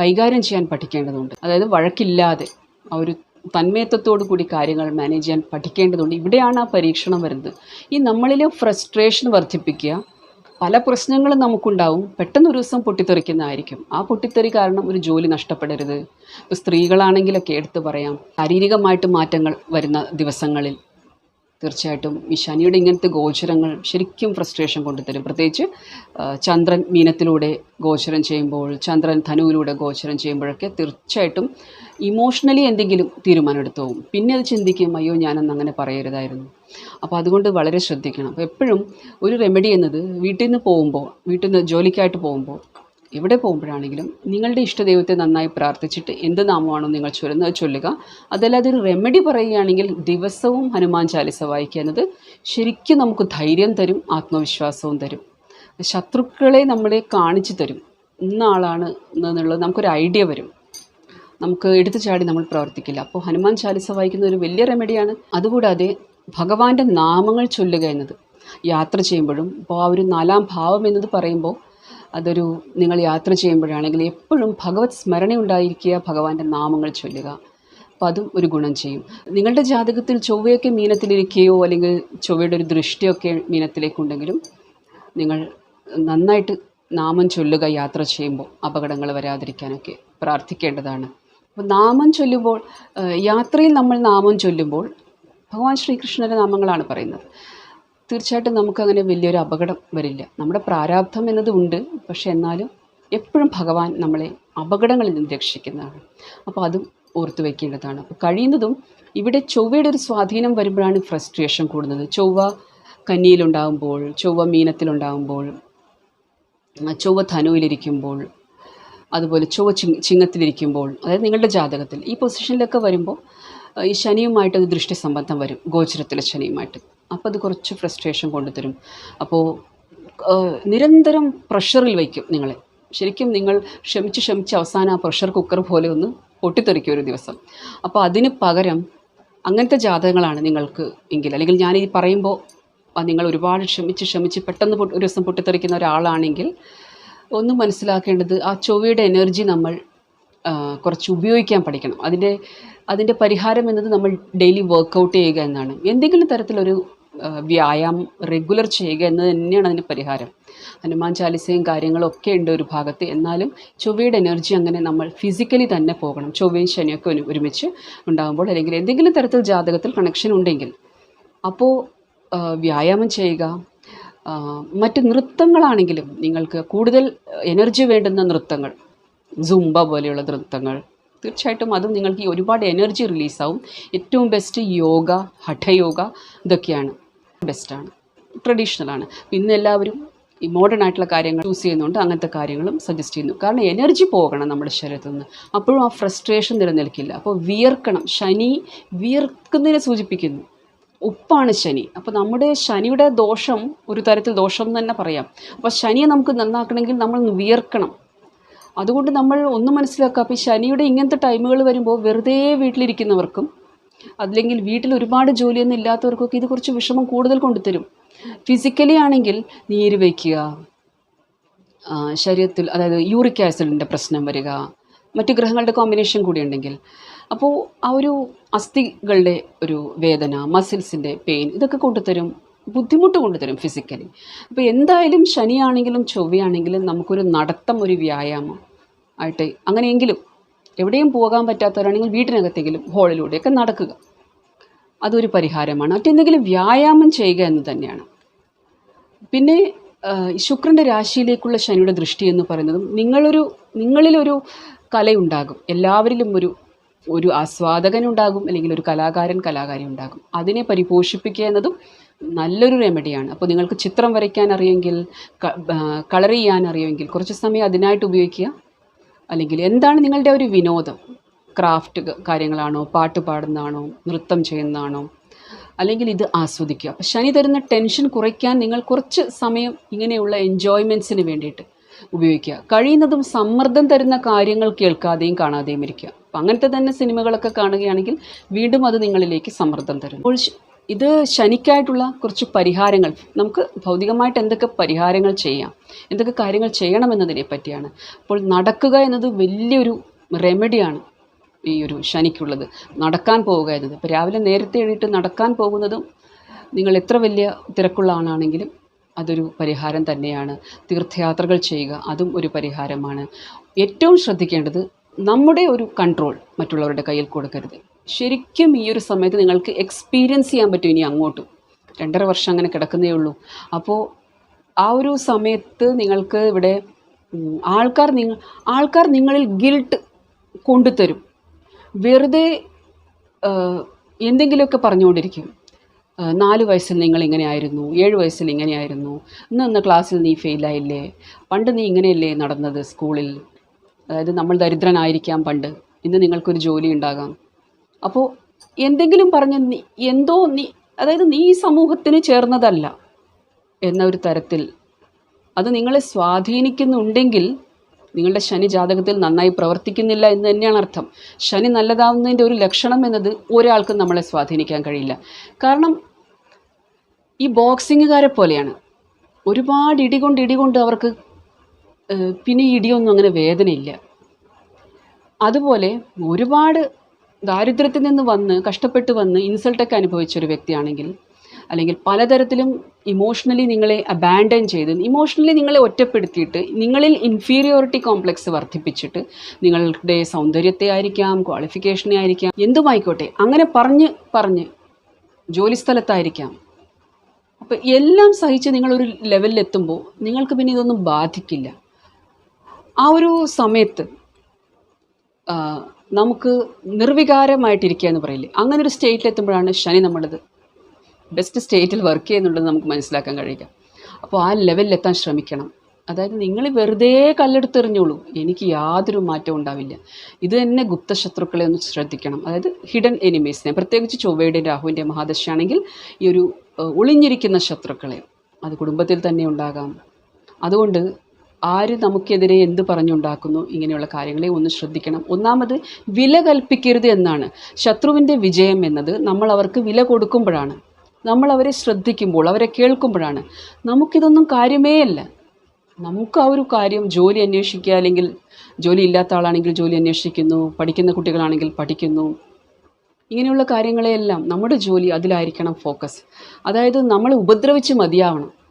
കൈകാര്യം ചെയ്യാൻ പഠിക്കേണ്ടതുണ്ട്. അതായത് വഴക്കില്ലാതെ ആ ഒരു തന്മയത്വത്തോടു കൂടി കാര്യങ്ങൾ മാനേജ് ചെയ്യാൻ പഠിക്കേണ്ടതുണ്ട്. ഇവിടെയാണ് ആ പരീക്ഷണം വരുന്നത്. ഈ നമ്മളിലെ ഫ്രസ്ട്രേഷൻ വർദ്ധിപ്പിക്കുക. പല പ്രശ്നങ്ങളും നമുക്കുണ്ടാവും. പെട്ടെന്ന് ഒരു ദിവസം പൊട്ടിത്തെറിക്കുന്നതായിരിക്കും. ആ പൊട്ടിത്തെറി കാരണം ഒരു ജോലി നഷ്ടപ്പെടരുത്. ഇപ്പോൾ സ്ത്രീകളാണെങ്കിലൊക്കെ എടുത്തു പറയാം. ശാരീരികമായിട്ട് മാറ്റങ്ങൾ വരുന്ന ദിവസങ്ങളിൽ തീർച്ചയായിട്ടും ഈ ശനിയുടെ ഇങ്ങനത്തെ ഗോചരങ്ങൾ ശരിക്കും ഫ്രസ്ട്രേഷൻ കൊണ്ടുതരും. പ്രത്യേകിച്ച് ചന്ദ്രൻ മീനത്തിലൂടെ ഗോചരം ചെയ്യുമ്പോൾ ചന്ദ്രൻ ധനുവിലൂടെ ഗോചരം ചെയ്യുമ്പോഴൊക്കെ തീർച്ചയായിട്ടും ഇമോഷണലി എന്തെങ്കിലും തീരുമാനമെടുത്തു പോകും. പിന്നെ അത് ചിന്തിക്കും അയ്യോ ഞാനന്ന് അങ്ങനെ പറയരുതായിരുന്നു. അപ്പോൾ അതുകൊണ്ട് വളരെ ശ്രദ്ധിക്കണം. അപ്പോൾ എപ്പോഴും ഒരു റെമഡി എന്നത് വീട്ടിൽ നിന്ന് പോകുമ്പോൾ വീട്ടിൽ നിന്ന് ജോലിക്കായിട്ട് പോകുമ്പോൾ എവിടെ പോകുമ്പോഴാണെങ്കിലും നിങ്ങളുടെ ഇഷ്ടദൈവത്തെ നന്നായി പ്രാർത്ഥിച്ചിട്ട് എന്ത് നാമമാണോ നിങ്ങൾ ചൊല്ലുന്നത് ചൊല്ലുക. അതല്ലാതെ ഒരു റെമഡി പറയുകയാണെങ്കിൽ ദിവസവും ഹനുമാൻ ചാലിസ വായിക്കുക എന്നത് ശരിക്കും നമുക്ക് ധൈര്യം തരും ആത്മവിശ്വാസവും തരും. ശത്രുക്കളെ നമ്മളെ കാണിച്ചു തരും. ഇന്ന ആളാണ് എന്നുള്ളത് നമുക്കൊരു ഐഡിയ വരും. നമുക്ക് എടുത്തു ചാടി നമ്മൾ പ്രവർത്തിക്കില്ല. അപ്പോൾ ഹനുമാൻ ചാലിസ വായിക്കുന്ന ഒരു വലിയ റെമഡിയാണ് അതുകൂടാതെ ഭഗവാന്റെ നാമങ്ങൾ ചൊല്ലുക എന്നത് യാത്ര ചെയ്യുമ്പോഴും ഇപ്പോൾ ആ ഒരു നാലാം ഭാവം എന്നത് പറയുമ്പോൾ അതൊരു നിങ്ങൾ യാത്ര ചെയ്യുമ്പോഴാണെങ്കിൽ എപ്പോഴും ഭഗവത് സ്മരണ ഉണ്ടായിരിക്കുക ഭഗവാന്റെ നാമങ്ങൾ ചൊല്ലുക. അപ്പം അതും ഒരു ഗുണം ചെയ്യും. നിങ്ങളുടെ ജാതകത്തിൽ ചൊവ്വയൊക്കെ മീനത്തിലിരിക്കുകയോ അല്ലെങ്കിൽ ചൊവ്വയുടെ ഒരു ദൃഷ്ടിയൊക്കെ മീനത്തിലേക്കുണ്ടെങ്കിലും നിങ്ങൾ നന്നായിട്ട് നാമം ചൊല്ലുക യാത്ര ചെയ്യുമ്പോൾ അപകടങ്ങൾ വരാതിരിക്കാനൊക്കെ പ്രാർത്ഥിക്കേണ്ടതാണ്. അപ്പോൾ നാമം ചൊല്ലുമ്പോൾ യാത്രയിൽ നമ്മൾ നാമം ചൊല്ലുമ്പോൾ ഭഗവാൻ ശ്രീകൃഷ്ണന്റെ നാമങ്ങളാണ് പറയുന്നത്. തീർച്ചയായിട്ടും നമുക്കങ്ങനെ വലിയൊരു അപകടം വരില്ല. നമ്മുടെ പ്രാരാബ്ധം എന്നത് ഉണ്ട്. പക്ഷെ എന്നാലും എപ്പോഴും ഭഗവാൻ നമ്മളെ അപകടങ്ങളിൽ നിന്ന് രക്ഷിക്കുന്നതാണ്. അപ്പോൾ അതും ഓർത്തു വയ്ക്കേണ്ടതാണ് അപ്പോൾ കഴിയുന്നതും ഇവിടെ ചൊവ്വയുടെ ഒരു സ്വാധീനം വരുമ്പോഴാണ് ഫ്രസ്ട്രേഷൻ കൂടുന്നത്. ചൊവ്വ കന്നിയിലുണ്ടാകുമ്പോൾ ചൊവ്വ മീനത്തിലുണ്ടാകുമ്പോൾ ചൊവ്വ ധനുവിലിരിക്കുമ്പോൾ അതുപോലെ ചൊവ്വ ചിങ് ചിങ്ങത്തിലിരിക്കുമ്പോൾ അതായത് നിങ്ങളുടെ ജാതകത്തിൽ ഈ പൊസിഷനിലൊക്കെ വരുമ്പോൾ ഈ ശനിയുമായിട്ട് ഒരു ദൃഷ്ടി സംബന്ധം വരും. ഗോചരത്തിലെ ശനിയുമായിട്ട്. അപ്പോൾ അത് കുറച്ച് ഫ്രസ്ട്രേഷൻ കൊണ്ടുതരും. അപ്പോൾ നിരന്തരം പ്രഷറിൽ വയ്ക്കും നിങ്ങളെ. ശരിക്കും നിങ്ങൾ ക്ഷമിച്ച് ക്ഷമിച്ച് അവസാനം ആ പ്രഷർ കുക്കർ പോലെ ഒന്ന് പൊട്ടിത്തെറിക്കും ഒരു ദിവസം. അപ്പോൾ അതിന് പകരം അങ്ങനത്തെ ജാതകങ്ങളാണ് നിങ്ങൾക്ക് എങ്കിൽ അല്ലെങ്കിൽ ഞാൻ ഈ പറയുമ്പോൾ നിങ്ങൾ ഒരുപാട് ക്ഷമിച്ച് ക്ഷമിച്ച് പെട്ടെന്ന് പൊട്ടി- ഒരു ദിവസം പൊട്ടിത്തെറിക്കുന്ന ഒരാളാണെങ്കിൽ ഒന്ന് മനസ്സിലാക്കേണ്ടത് ആ ചൊവ്വയുടെ എനർജി നമ്മൾ കുറച്ച് ഉപയോഗിക്കാൻ പഠിക്കണം. അതിന്റെ അതിന്റെ പരിഹാരം എന്നത് നമ്മൾ ഡെയിലി വർക്കൗട്ട് ചെയ്യുക എന്നാണ്. എന്തെങ്കിലും തരത്തിലൊരു വ്യായാമം റെഗുലർ ചെയ്യുക എന്നത് തന്നെയാണ് അതിന്റെ പരിഹാരം. ഹനുമാൻ ചാലിസയും കാര്യങ്ങളും ഒക്കെ ഉണ്ട് ഒരു ഭാഗത്ത്. എന്നാലും ചൊവ്വയുടെ എനർജി അങ്ങനെ നമ്മൾ ഫിസിക്കലി തന്നെ പോകണം. ചൊവ്വയും ശനിയൊക്കെ ഒരു- ഒരുമിച്ച് ഉണ്ടാകുമ്പോൾ അല്ലെങ്കിൽ എന്തെങ്കിലും തരത്തിൽ ജാതകത്തിൽ കണക്ഷൻ ഉണ്ടെങ്കിൽ. അപ്പോൾ വ്യായാമം ചെയ്യുക. മറ്റ് നൃത്തങ്ങളാണെങ്കിലും നിങ്ങൾക്ക് കൂടുതൽ എനർജി വേണ്ടുന്ന നൃത്തങ്ങൾ സുംബ പോലെയുള്ള നൃത്തങ്ങൾ തീർച്ചയായിട്ടും അതും നിങ്ങൾക്ക് ഒരുപാട് എനർജി റിലീസാവും ഏറ്റവും ബെസ്റ്റ് യോഗ ഹഠയോഗ ഇതൊക്കെയാണ്. ബെസ്റ്റാണ് ട്രഡീഷണലാണ് ഇന്ന് എല്ലാവരും ഈ മോഡേൺ ആയിട്ടുള്ള കാര്യങ്ങൾ ചൂസ് ചെയ്യുന്നുണ്ട്. അങ്ങനത്തെ കാര്യങ്ങളും സജസ്റ്റ് ചെയ്യുന്നു. കാരണം എനർജി പോകണം നമ്മുടെ ശരീരത്തിൽ നിന്ന് അപ്പോഴും ആ ഫ്രസ്ട്രേഷൻ നിലനിൽക്കില്ല. അപ്പോൾ വിയർക്കണം. ശനി വിയർക്കുന്നതിനെ സൂചിപ്പിക്കുന്നു. ഉപ്പാണ് ശനി. അപ്പോൾ നമ്മുടെ ശനിയുടെ ദോഷം ഒരു തരത്തിൽ ദോഷം എന്ന് തന്നെ പറയാം. അപ്പോൾ ശനിയെ നമുക്ക് നന്നാക്കണമെങ്കിൽ നമ്മൾ വിയർക്കണം. അതുകൊണ്ട് നമ്മൾ ഒന്ന് മനസ്സിലാക്കുക. അപ്പോൾ ശനിയുടെ ഇങ്ങനത്തെ ടൈമുകൾ വരുമ്പോൾ വെറുതെ വീട്ടിലിരിക്കുന്നവർക്കും അല്ലെങ്കിൽ വീട്ടിൽ ഒരുപാട് ജോലിയൊന്നും ഇല്ലാത്തവർക്കൊക്കെ ഇത് കുറച്ച് വിഷമം കൂടുതൽ കൊണ്ടുതരും. ഫിസിക്കലി ആണെങ്കിൽ നീര് വയ്ക്കുക ശരീരത്തിൽ അതായത് യൂറിക് ആസിഡിന്റെ പ്രശ്നം വരിക മറ്റു ഗ്രഹങ്ങളുടെ കോമ്പിനേഷൻ കൂടി ഉണ്ടെങ്കിൽ. അപ്പോൾ ആ ഒരു അസ്ഥികളുടെ ഒരു വേദന മസിൽസിന്റെ പെയിൻ ഇതൊക്കെ കൊണ്ടുതരും ബുദ്ധിമുട്ട് കൊണ്ടുതരും ഫിസിക്കലി അപ്പോൾ എന്തായാലും ശനിയാണെങ്കിലും ചൊവ്വയാണെങ്കിലും നമുക്കൊരു നടത്തം ഒരു വ്യായാമം ആയിട്ട് അങ്ങനെയെങ്കിലും എവിടെയും പോകാൻ പറ്റാത്തവരാണെങ്കിൽ വീട്ടിനകത്തെങ്കിലും ഹോളിലൂടെയൊക്കെ നടക്കുക. അതൊരു പരിഹാരമാണ്. മറ്റെന്തെങ്കിലും വ്യായാമം ചെയ്യുക എന്ന് തന്നെയാണ്. പിന്നെ ശുക്രന്റെ രാശിയിലേക്കുള്ള ശനിയുടെ ദൃഷ്ടി എന്ന് പറയുന്നതും നിങ്ങളൊരു നിങ്ങളിലൊരു കലയുണ്ടാകും. എല്ലാവരിലും ഒരു ഒരു ആസ്വാദകനുണ്ടാകും അല്ലെങ്കിൽ ഒരു കലാകാരൻ കലാകാരി ഉണ്ടാകും. അതിനെ പരിപോഷിപ്പിക്കുക എന്നതും നല്ലൊരു റെമഡിയാണ് അപ്പോൾ നിങ്ങൾക്ക് ചിത്രം വരയ്ക്കാൻ അറിയുമെങ്കിൽ കളർ ചെയ്യാൻ അറിയുമെങ്കിൽ കുറച്ച് സമയം അതിനായിട്ട് ഉപയോഗിക്കുക. അല്ലെങ്കിൽ എന്താണ് നിങ്ങളുടെ ഒരു വിനോദം? ക്രാഫ്റ്റ് കാര്യങ്ങളാണോ? പാട്ട് പാടുന്നതാണോ? നൃത്തം ചെയ്യുന്നതാണോ? അല്ലെങ്കിൽ ഇത് ആസ്വദിക്കുക. അപ്പം ശനി തരുന്ന ടെൻഷൻ കുറയ്ക്കാൻ നിങ്ങൾ കുറച്ച് സമയം ഇങ്ങനെയുള്ള എൻജോയ്മെന്റ്സിന് വേണ്ടിയിട്ട് ഉപയോഗിക്കുക. കഴിയുന്നതും സമ്മർദ്ദം തരുന്ന കാര്യങ്ങൾ കേൾക്കാതെയും കാണാതെയും ഇരിക്കുക. അപ്പം അങ്ങനത്തെ തന്നെ സിനിമകളൊക്കെ കാണുകയാണെങ്കിൽ വീണ്ടും അത് നിങ്ങളിലേക്ക് സമ്മർദ്ദം തരും. ഇത് ശനിക്കായിട്ടുള്ള കുറച്ച് പരിഹാരങ്ങൾ. നമുക്ക് ഭൗതികമായിട്ട് എന്തൊക്കെ പരിഹാരങ്ങൾ ചെയ്യാം? എന്തൊക്കെ കാര്യങ്ങൾ ചെയ്യണമെന്നതിനെ പറ്റിയാണ്. അപ്പോൾ നടക്കുക എന്നത് വലിയൊരു റെമഡിയാണ് ഈ ഒരു ശനിക്കുള്ളത്. നടക്കാൻ പോവുക എന്നത്. ഇപ്പോൾ രാവിലെ നേരത്തെ എണീറ്റ് നടക്കാൻ പോകുന്നതും നിങ്ങൾ എത്ര വലിയ തിരക്കുള്ള ആളാണെങ്കിലും അതൊരു പരിഹാരം തന്നെയാണ്. തീർത്ഥയാത്രകൾ ചെയ്യുക അതും ഒരു പരിഹാരമാണ്. ഏറ്റവും ശ്രദ്ധിക്കേണ്ടത് നമ്മുടെ ഒരു കൺട്രോൾ മറ്റുള്ളവരുടെ കയ്യിൽ കൊടുക്കരുത്. ശരിക്കും ഈ ഒരു സമയത്ത് നിങ്ങൾക്ക് എക്സ്പീരിയൻസ് ചെയ്യാൻ പറ്റും ഇനി അങ്ങോട്ടും. രണ്ടര വർഷം അങ്ങനെ കിടക്കുന്നേ ഉള്ളൂ. അപ്പോൾ ആ ഒരു സമയത്ത് നിങ്ങൾക്ക് ഇവിടെ ആൾക്കാർ നിങ്ങൾ ആൾക്കാർ നിങ്ങളിൽ ഗിൽട്ട് കൊണ്ടുതരും. വെറുതെ എന്തെങ്കിലുമൊക്കെ പറഞ്ഞുകൊണ്ടിരിക്കും. നാല് വയസ്സിൽ നിങ്ങൾ ഇങ്ങനെ ആയിരുന്നു ഏഴ് വയസ്സിൽ ഇങ്ങനെയായിരുന്നു ഇന്ന് ഇന്ന് ക്ലാസ്സിൽ നീ ഫെയിലായില്ലേ പണ്ട് നീ ഇങ്ങനെയല്ലേ നടന്നത് സ്കൂളിൽ അതായത് നമ്മൾ ദരിദ്രനായിരിക്കാം പണ്ട് ഇന്ന് നിങ്ങൾക്കൊരു ജോലി ഉണ്ടാകാം. അപ്പോൾ എന്തെങ്കിലും പറഞ്ഞ് നീ എന്തോ നീ അതായത് നീ ഈ സമൂഹത്തിന് ചേർന്നതല്ല എന്ന ഒരു തരത്തിൽ അത് നിങ്ങളെ സ്വാധീനിക്കുന്നുണ്ടെങ്കിൽ നിങ്ങളുടെ ശനി ജാതകത്തിൽ നന്നായി പ്രവർത്തിക്കുന്നില്ല എന്ന് തന്നെയാണ് അർത്ഥം. ശനി നല്ലതാവുന്നതിന്റെ ഒരു ലക്ഷണം എന്നത് ഒരാൾക്കും നമ്മളെ സ്വാധീനിക്കാൻ കഴിയില്ല. കാരണം ഈ ബോക്സിങ്ങുകാരെ പോലെയാണ്. ഒരുപാട് ഇടികൊണ്ട് ഇടികൊണ്ട് അവർക്ക് പിന്നെ ഇടിയൊന്നും അങ്ങനെ വേദനയില്ല. അതുപോലെ ഒരുപാട് ദാരിദ്ര്യത്തിൽ നിന്ന് വന്ന് കഷ്ടപ്പെട്ട് വന്ന് ഇൻസൾട്ടൊക്കെ അനുഭവിച്ച ഒരു വ്യക്തിയാണെങ്കിൽ അല്ലെങ്കിൽ പലതരത്തിലും ഇമോഷണലി നിങ്ങളെ അബാൻഡൻ ചെയ്ത് ഇമോഷണലി നിങ്ങളെ ഒറ്റപ്പെടുത്തിയിട്ട് നിങ്ങളിൽ ഇൻഫീരിയോറിറ്റി കോംപ്ലക്സ് വർദ്ധിപ്പിച്ചിട്ട് നിങ്ങളുടെ സൗന്ദര്യത്തെ ആയിരിക്കാം ക്വാളിഫിക്കേഷനെ ആയിരിക്കാം എന്തുമായിക്കോട്ടെ അങ്ങനെ പറഞ്ഞ് പറഞ്ഞ് ജോലിസ്ഥലത്തായിരിക്കാം അപ്പോൾ എല്ലാം സഹിച്ച് നിങ്ങളൊരു ലെവലിലെത്തുമ്പോൾ നിങ്ങൾക്ക് പിന്നെ ഇതൊന്നും ബാധിക്കില്ല. ആ ഒരു സമയത്ത് നമുക്ക് നിർവികാരമായിട്ടിരിക്കുക എന്ന് പറയില്ലേ? അങ്ങനെ ഒരു സ്റ്റേറ്റിൽ എത്തുമ്പോഴാണ് ശനി നമ്മളത് ബെസ്റ്റ് സ്റ്റേറ്റിൽ വർക്ക് ചെയ്യുന്നുണ്ടെന്ന് നമുക്ക് മനസ്സിലാക്കാൻ കഴിയുക. അപ്പോൾ ആ ലെവലിലെത്താൻ ശ്രമിക്കണം. അതായത് നിങ്ങൾ വെറുതെ കല്ലെടുത്തെറിഞ്ഞോളൂ. എനിക്ക് യാതൊരു മാറ്റവും ഉണ്ടാവില്ല. ഇത് തന്നെ ഗുപ്തശത്രുക്കളെ ഒന്ന് ശ്രദ്ധിക്കണം. അതായത് ഹിഡൻ എനിമീസിനെ പ്രത്യേകിച്ച് ചൊവ്വയുടെ രാഹുവിന്റെ മഹാദശയാണെങ്കിൽ ഈ ഒരു ഒളിഞ്ഞിരിക്കുന്ന ശത്രുക്കളെ അത് കുടുംബത്തിൽ തന്നെ ഉണ്ടാകാം. അതുകൊണ്ട് ആര് നമുക്കെതിരെ എന്ത് പറഞ്ഞുണ്ടാക്കുന്നു? ഇങ്ങനെയുള്ള കാര്യങ്ങളെ ഒന്ന് ശ്രദ്ധിക്കണം. ഒന്നാമത് വില കൽപ്പിക്കരുത് എന്നാണ്. ശത്രുവിന്റെ വിജയം എന്നത് നമ്മൾ അവർക്ക് വില കൊടുക്കുമ്പോഴാണ്. നമ്മൾ അവരെ ശ്രദ്ധിക്കുമ്പോൾ അവരെ കേൾക്കുമ്പോഴാണ്. നമുക്കിതൊന്നും കാര്യമേ അല്ല. നമുക്ക് ആ ഒരു കാര്യം ജോലി അന്വേഷിക്കുക അല്ലെങ്കിൽ ജോലി ഇല്ലാത്ത ആളാണെങ്കിൽ ജോലി അന്വേഷിക്കുന്നു പഠിക്കുന്ന കുട്ടികളാണെങ്കിൽ പഠിക്കുന്നു. ഇങ്ങനെയുള്ള കാര്യങ്ങളെയെല്ലാം നമ്മുടെ ജോലി അതിലായിരിക്കണം ഫോക്കസ്. അതായത് നമ്മൾ ഉപദ്രവിച്ച് മതിയാവണം.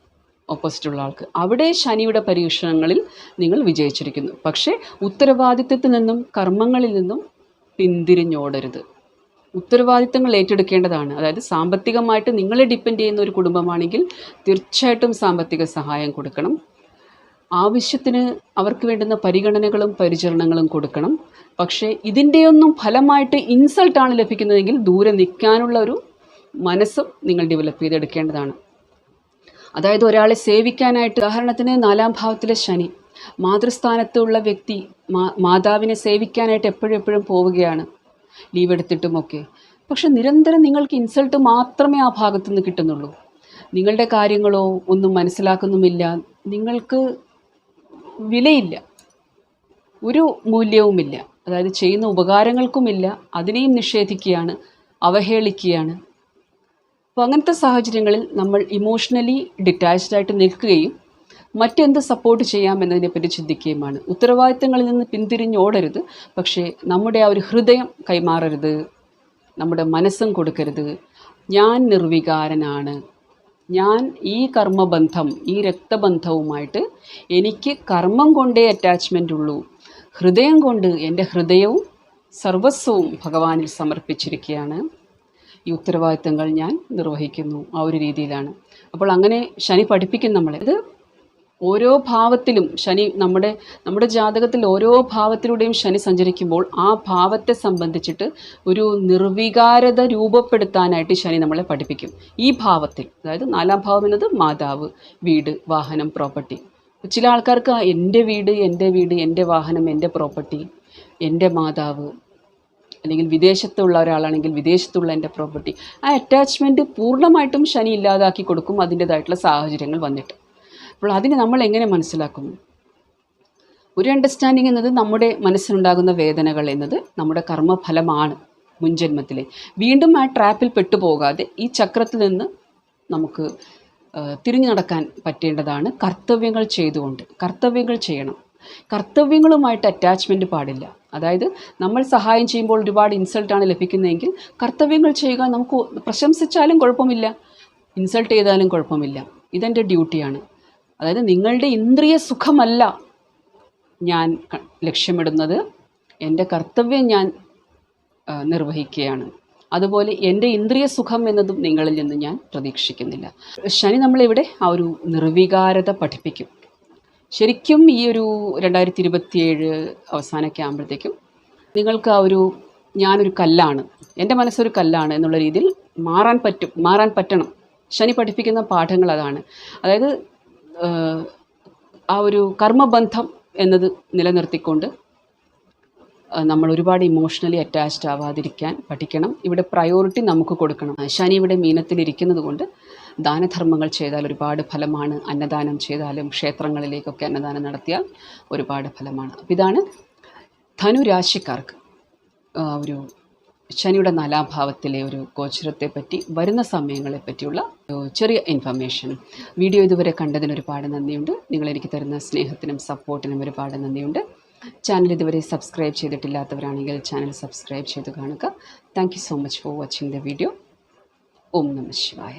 ഓപ്പോസിറ്റുള്ള ആൾക്ക്. അവിടെ ശനിയുടെ പരീക്ഷണങ്ങളിൽ നിങ്ങൾ വിജയിച്ചിരിക്കുന്നു. പക്ഷേ ഉത്തരവാദിത്വത്തിൽ നിന്നും കർമ്മങ്ങളിൽ നിന്നും പിന്തിരിഞ്ഞോടരുത്. ഉത്തരവാദിത്തങ്ങൾ ഏറ്റെടുക്കേണ്ടതാണ്. അതായത് സാമ്പത്തികമായിട്ട് നിങ്ങളെ ഡിപ്പെൻഡ് ചെയ്യുന്ന ഒരു കുടുംബമാണെങ്കിൽ തീർച്ചയായിട്ടും സാമ്പത്തിക സഹായം കൊടുക്കണം. ആവശ്യത്തിന് അവർക്ക് വേണ്ടുന്ന പരിഗണനകളും പരിചരണങ്ങളും കൊടുക്കണം. പക്ഷേ ഇതിന്റെയൊന്നും ഫലമായിട്ട് ഇൻസൾട്ടാണ് ലഭിക്കുന്നതെങ്കിൽ ദൂരെ നിൽക്കാനുള്ള ഒരു മനസ്സും നിങ്ങൾ ഡെവലപ്പ് ചെയ്തെടുക്കേണ്ടതാണ്. അതായത് ഒരാളെ സേവിക്കാനായിട്ട് ഉദാഹരണത്തിന് നാലാം ഭാവത്തിലെ ശനി മാതൃസ്ഥാനത്തുള്ള വ്യക്തി മാ മാതാവിനെ സേവിക്കാനായിട്ട് എപ്പോഴും എപ്പോഴും പോവുകയാണ് ലീവ് എടുത്തിട്ടുമൊക്കെ പക്ഷെ നിരന്തരം നിങ്ങൾക്ക് ഇൻസൾട്ട് മാത്രമേ ആ ഭാഗത്തു നിന്ന് കിട്ടുന്നുള്ളൂ. നിങ്ങളുടെ കാര്യങ്ങളോ ഒന്നും മനസ്സിലാക്കുന്നുമില്ല. നിങ്ങൾക്ക് വിലയില്ല. ഒരു മൂല്യവുമില്ല. അതായത് ചെയ്യുന്ന ഉപകാരങ്ങൾക്കുമില്ല. അതിനെയും നിഷേധിക്കുകയാണ് അവഹേളിക്കുകയാണ്. അപ്പോൾ അങ്ങനത്തെ സാഹചര്യങ്ങളിൽ നമ്മൾ ഇമോഷണലി ഡിറ്റാച്ച്ഡ് ആയിട്ട് നിൽക്കുകയും മറ്റെന്ത് സപ്പോർട്ട് ചെയ്യാം ചെയ്യാമെന്നതിനെപ്പറ്റി ചിന്തിക്കുകയുമാണ്. ഉത്തരവാദിത്തങ്ങളിൽ നിന്ന് പിന്തിരിഞ്ഞോടരുത് പക്ഷേ നമ്മുടെ ആ ഒരു ഹൃദയം കൈമാറരുത്. നമ്മുടെ മനസ്സും കൊടുക്കരുത്. ഞാൻ നിർവികാരനാണ്. ഞാൻ ഈ കർമ്മബന്ധം ഈ രക്തബന്ധവുമായിട്ട് എനിക്ക് കർമ്മം കൊണ്ടേ അറ്റാച്ച്മെന്റ് ഉള്ളൂ. ഹൃദയം കൊണ്ട് എന്റെ ഹൃദയവും സർവസ്വവും ഭഗവാനിൽ സമർപ്പിച്ചിരിക്കുകയാണ്. ഈ ഉത്തരവാദിത്തങ്ങൾ ഞാൻ നിർവഹിക്കുന്നു ആ ഒരു രീതിയിലാണ്. അപ്പോൾ അങ്ങനെ ശനി പഠിപ്പിക്കും നമ്മളെ. ഇത് ഓരോ ഭാവത്തിലും ശനി നമ്മുടെ നമ്മുടെ ജാതകത്തിൽ ഓരോ ഭാവത്തിലൂടെയും ശനി സഞ്ചരിക്കുമ്പോൾ ആ ഭാവത്തെ സംബന്ധിച്ചിട്ട് ഒരു നിർവികാരത രൂപപ്പെടുത്താനായിട്ട് ശനി നമ്മളെ പഠിപ്പിക്കും. ഈ ഭാവത്തിൽ അതായത് നാലാം ഭാവം എന്നത് മാതാവ് വീട് വാഹനം പ്രോപ്പർട്ടി. ചില ആൾക്കാർക്ക് എന്റെ വീട് എന്റെ വീട് എന്റെ വാഹനം എന്റെ പ്രോപ്പർട്ടി എന്റെ മാതാവ് അല്ലെങ്കിൽ വിദേശത്തുള്ള ഒരാളാണെങ്കിൽ വിദേശത്തുള്ള എന്റെ പ്രോപ്പർട്ടി ആ അറ്റാച്ച്മെന്റ് പൂർണമായിട്ടും ശനി ഇല്ലാതാക്കി കൊടുക്കും അതിന്റേതായിട്ടുള്ള സാഹചര്യങ്ങൾ വന്നിട്ട്. അപ്പോൾ അതിനെ നമ്മൾ എങ്ങനെ മനസ്സിലാക്കും? ഒരു അണ്ടർസ്റ്റാൻഡിങ് എന്നത് നമ്മുടെ മനസ്സിനുണ്ടാകുന്ന വേദനകൾ എന്നത് നമ്മുടെ കർമ്മഫലമാണ് മുൻജന്മത്തിലെ. വീണ്ടും ആ ട്രാപ്പിൽ പെട്ടുപോകാതെ ഈ ചക്രത്തിൽ നിന്ന് നമുക്ക് തിരിഞ്ഞു നടക്കാൻ പറ്റേണ്ടതാണ് കർത്തവ്യങ്ങൾ ചെയ്തുകൊണ്ട്. കർത്തവ്യങ്ങൾ ചെയ്യണം. കർത്തവ്യങ്ങളുമായിട്ട് അറ്റാച്ച്മെന്റ് പാടില്ല. അതായത് നമ്മൾ സഹായം ചെയ്യുമ്പോൾ ഒരുപാട് ഇൻസൾട്ടാണ് ലഭിക്കുന്നതെങ്കിൽ കർത്തവ്യങ്ങൾ ചെയ്യുക നമുക്ക് പ്രശംസിച്ചാലും കുഴപ്പമില്ല. ഇൻസൾട്ട് ചെയ്താലും കുഴപ്പമില്ല. ഇതെന്റെ ഡ്യൂട്ടിയാണ് അതായത് നിങ്ങളുടെ ഇന്ദ്രിയ സുഖമല്ല ഞാൻ ലക്ഷ്യമിടുന്നത്. എന്റെ കർത്തവ്യം ഞാൻ നിർവഹിക്കുകയാണ്. അതുപോലെ എന്റെ ഇന്ദ്രിയ സുഖം എന്നതും നിങ്ങളിൽ നിന്ന് ഞാൻ പ്രതീക്ഷിക്കുന്നില്ല. ശനി നമ്മളിവിടെ ആ ഒരു നിർവികാരത പഠിപ്പിക്കും. ശരിക്കും ഈ ഒരു രണ്ടായിരത്തി ഇരുപത്തിയേഴ് അവസാനമൊക്കെ ആകുമ്പോഴത്തേക്കും നിങ്ങൾക്ക് ആ ഒരു ഞാനൊരു കല്ലാണ് എന്റെ മനസ്സൊരു കല്ലാണ് എന്നുള്ള രീതിയിൽ മാറാൻ പറ്റും മാറാൻ പറ്റണം. ശനി പഠിപ്പിക്കുന്ന പാഠങ്ങൾ അതാണ്. അതായത് ആ ഒരു കർമ്മബന്ധം എന്നത് നിലനിർത്തിക്കൊണ്ട് നമ്മൾ ഒരുപാട് ഇമോഷണലി അറ്റാച്ച്ഡ് ആവാതിരിക്കാൻ പഠിക്കണം. ഇവിടെ പ്രയോറിറ്റി നമുക്ക് കൊടുക്കണം. ശനി ഇവിടെ മീനത്തിലിരിക്കുന്നത് കൊണ്ട് ദാനധർമ്മങ്ങൾ ചെയ്താൽ ഒരുപാട് ഫലമാണ്. അന്നദാനം ചെയ്താലും ക്ഷേത്രങ്ങളിലേക്കൊക്കെ അന്നദാനം നടത്തിയാൽ ഒരുപാട് ഫലമാണ്. അപ്പോൾ ഇതാണ് ധനുരാശിക്കാർക്ക് ഒരു ശനിയുടെ നാലാം ഭാവത്തിലെ ഒരു ഗോചരത്തെ പറ്റി വരുന്ന സമയങ്ങളെ പറ്റിയുള്ള ചെറിയ ഇൻഫർമേഷൻ വീഡിയോ ഇതുവരെ കണ്ടതിന് ഒരുപാട് നന്ദിയുണ്ട്. നിങ്ങൾ എനിക്ക് തരുന്ന സ്നേഹത്തിനും സപ്പോർട്ടിനും ഒരുപാട് നന്ദിയുണ്ട്. ചാനൽ ഇതുവരെ സബ്സ്ക്രൈബ് ചെയ്തിട്ടില്ലാത്തവരാണെങ്കിൽ ചാനൽ സബ്സ്ക്രൈബ് ചെയ്ത് കാണുക. Thank so much for watching the video ഓം നമ ശിവായ.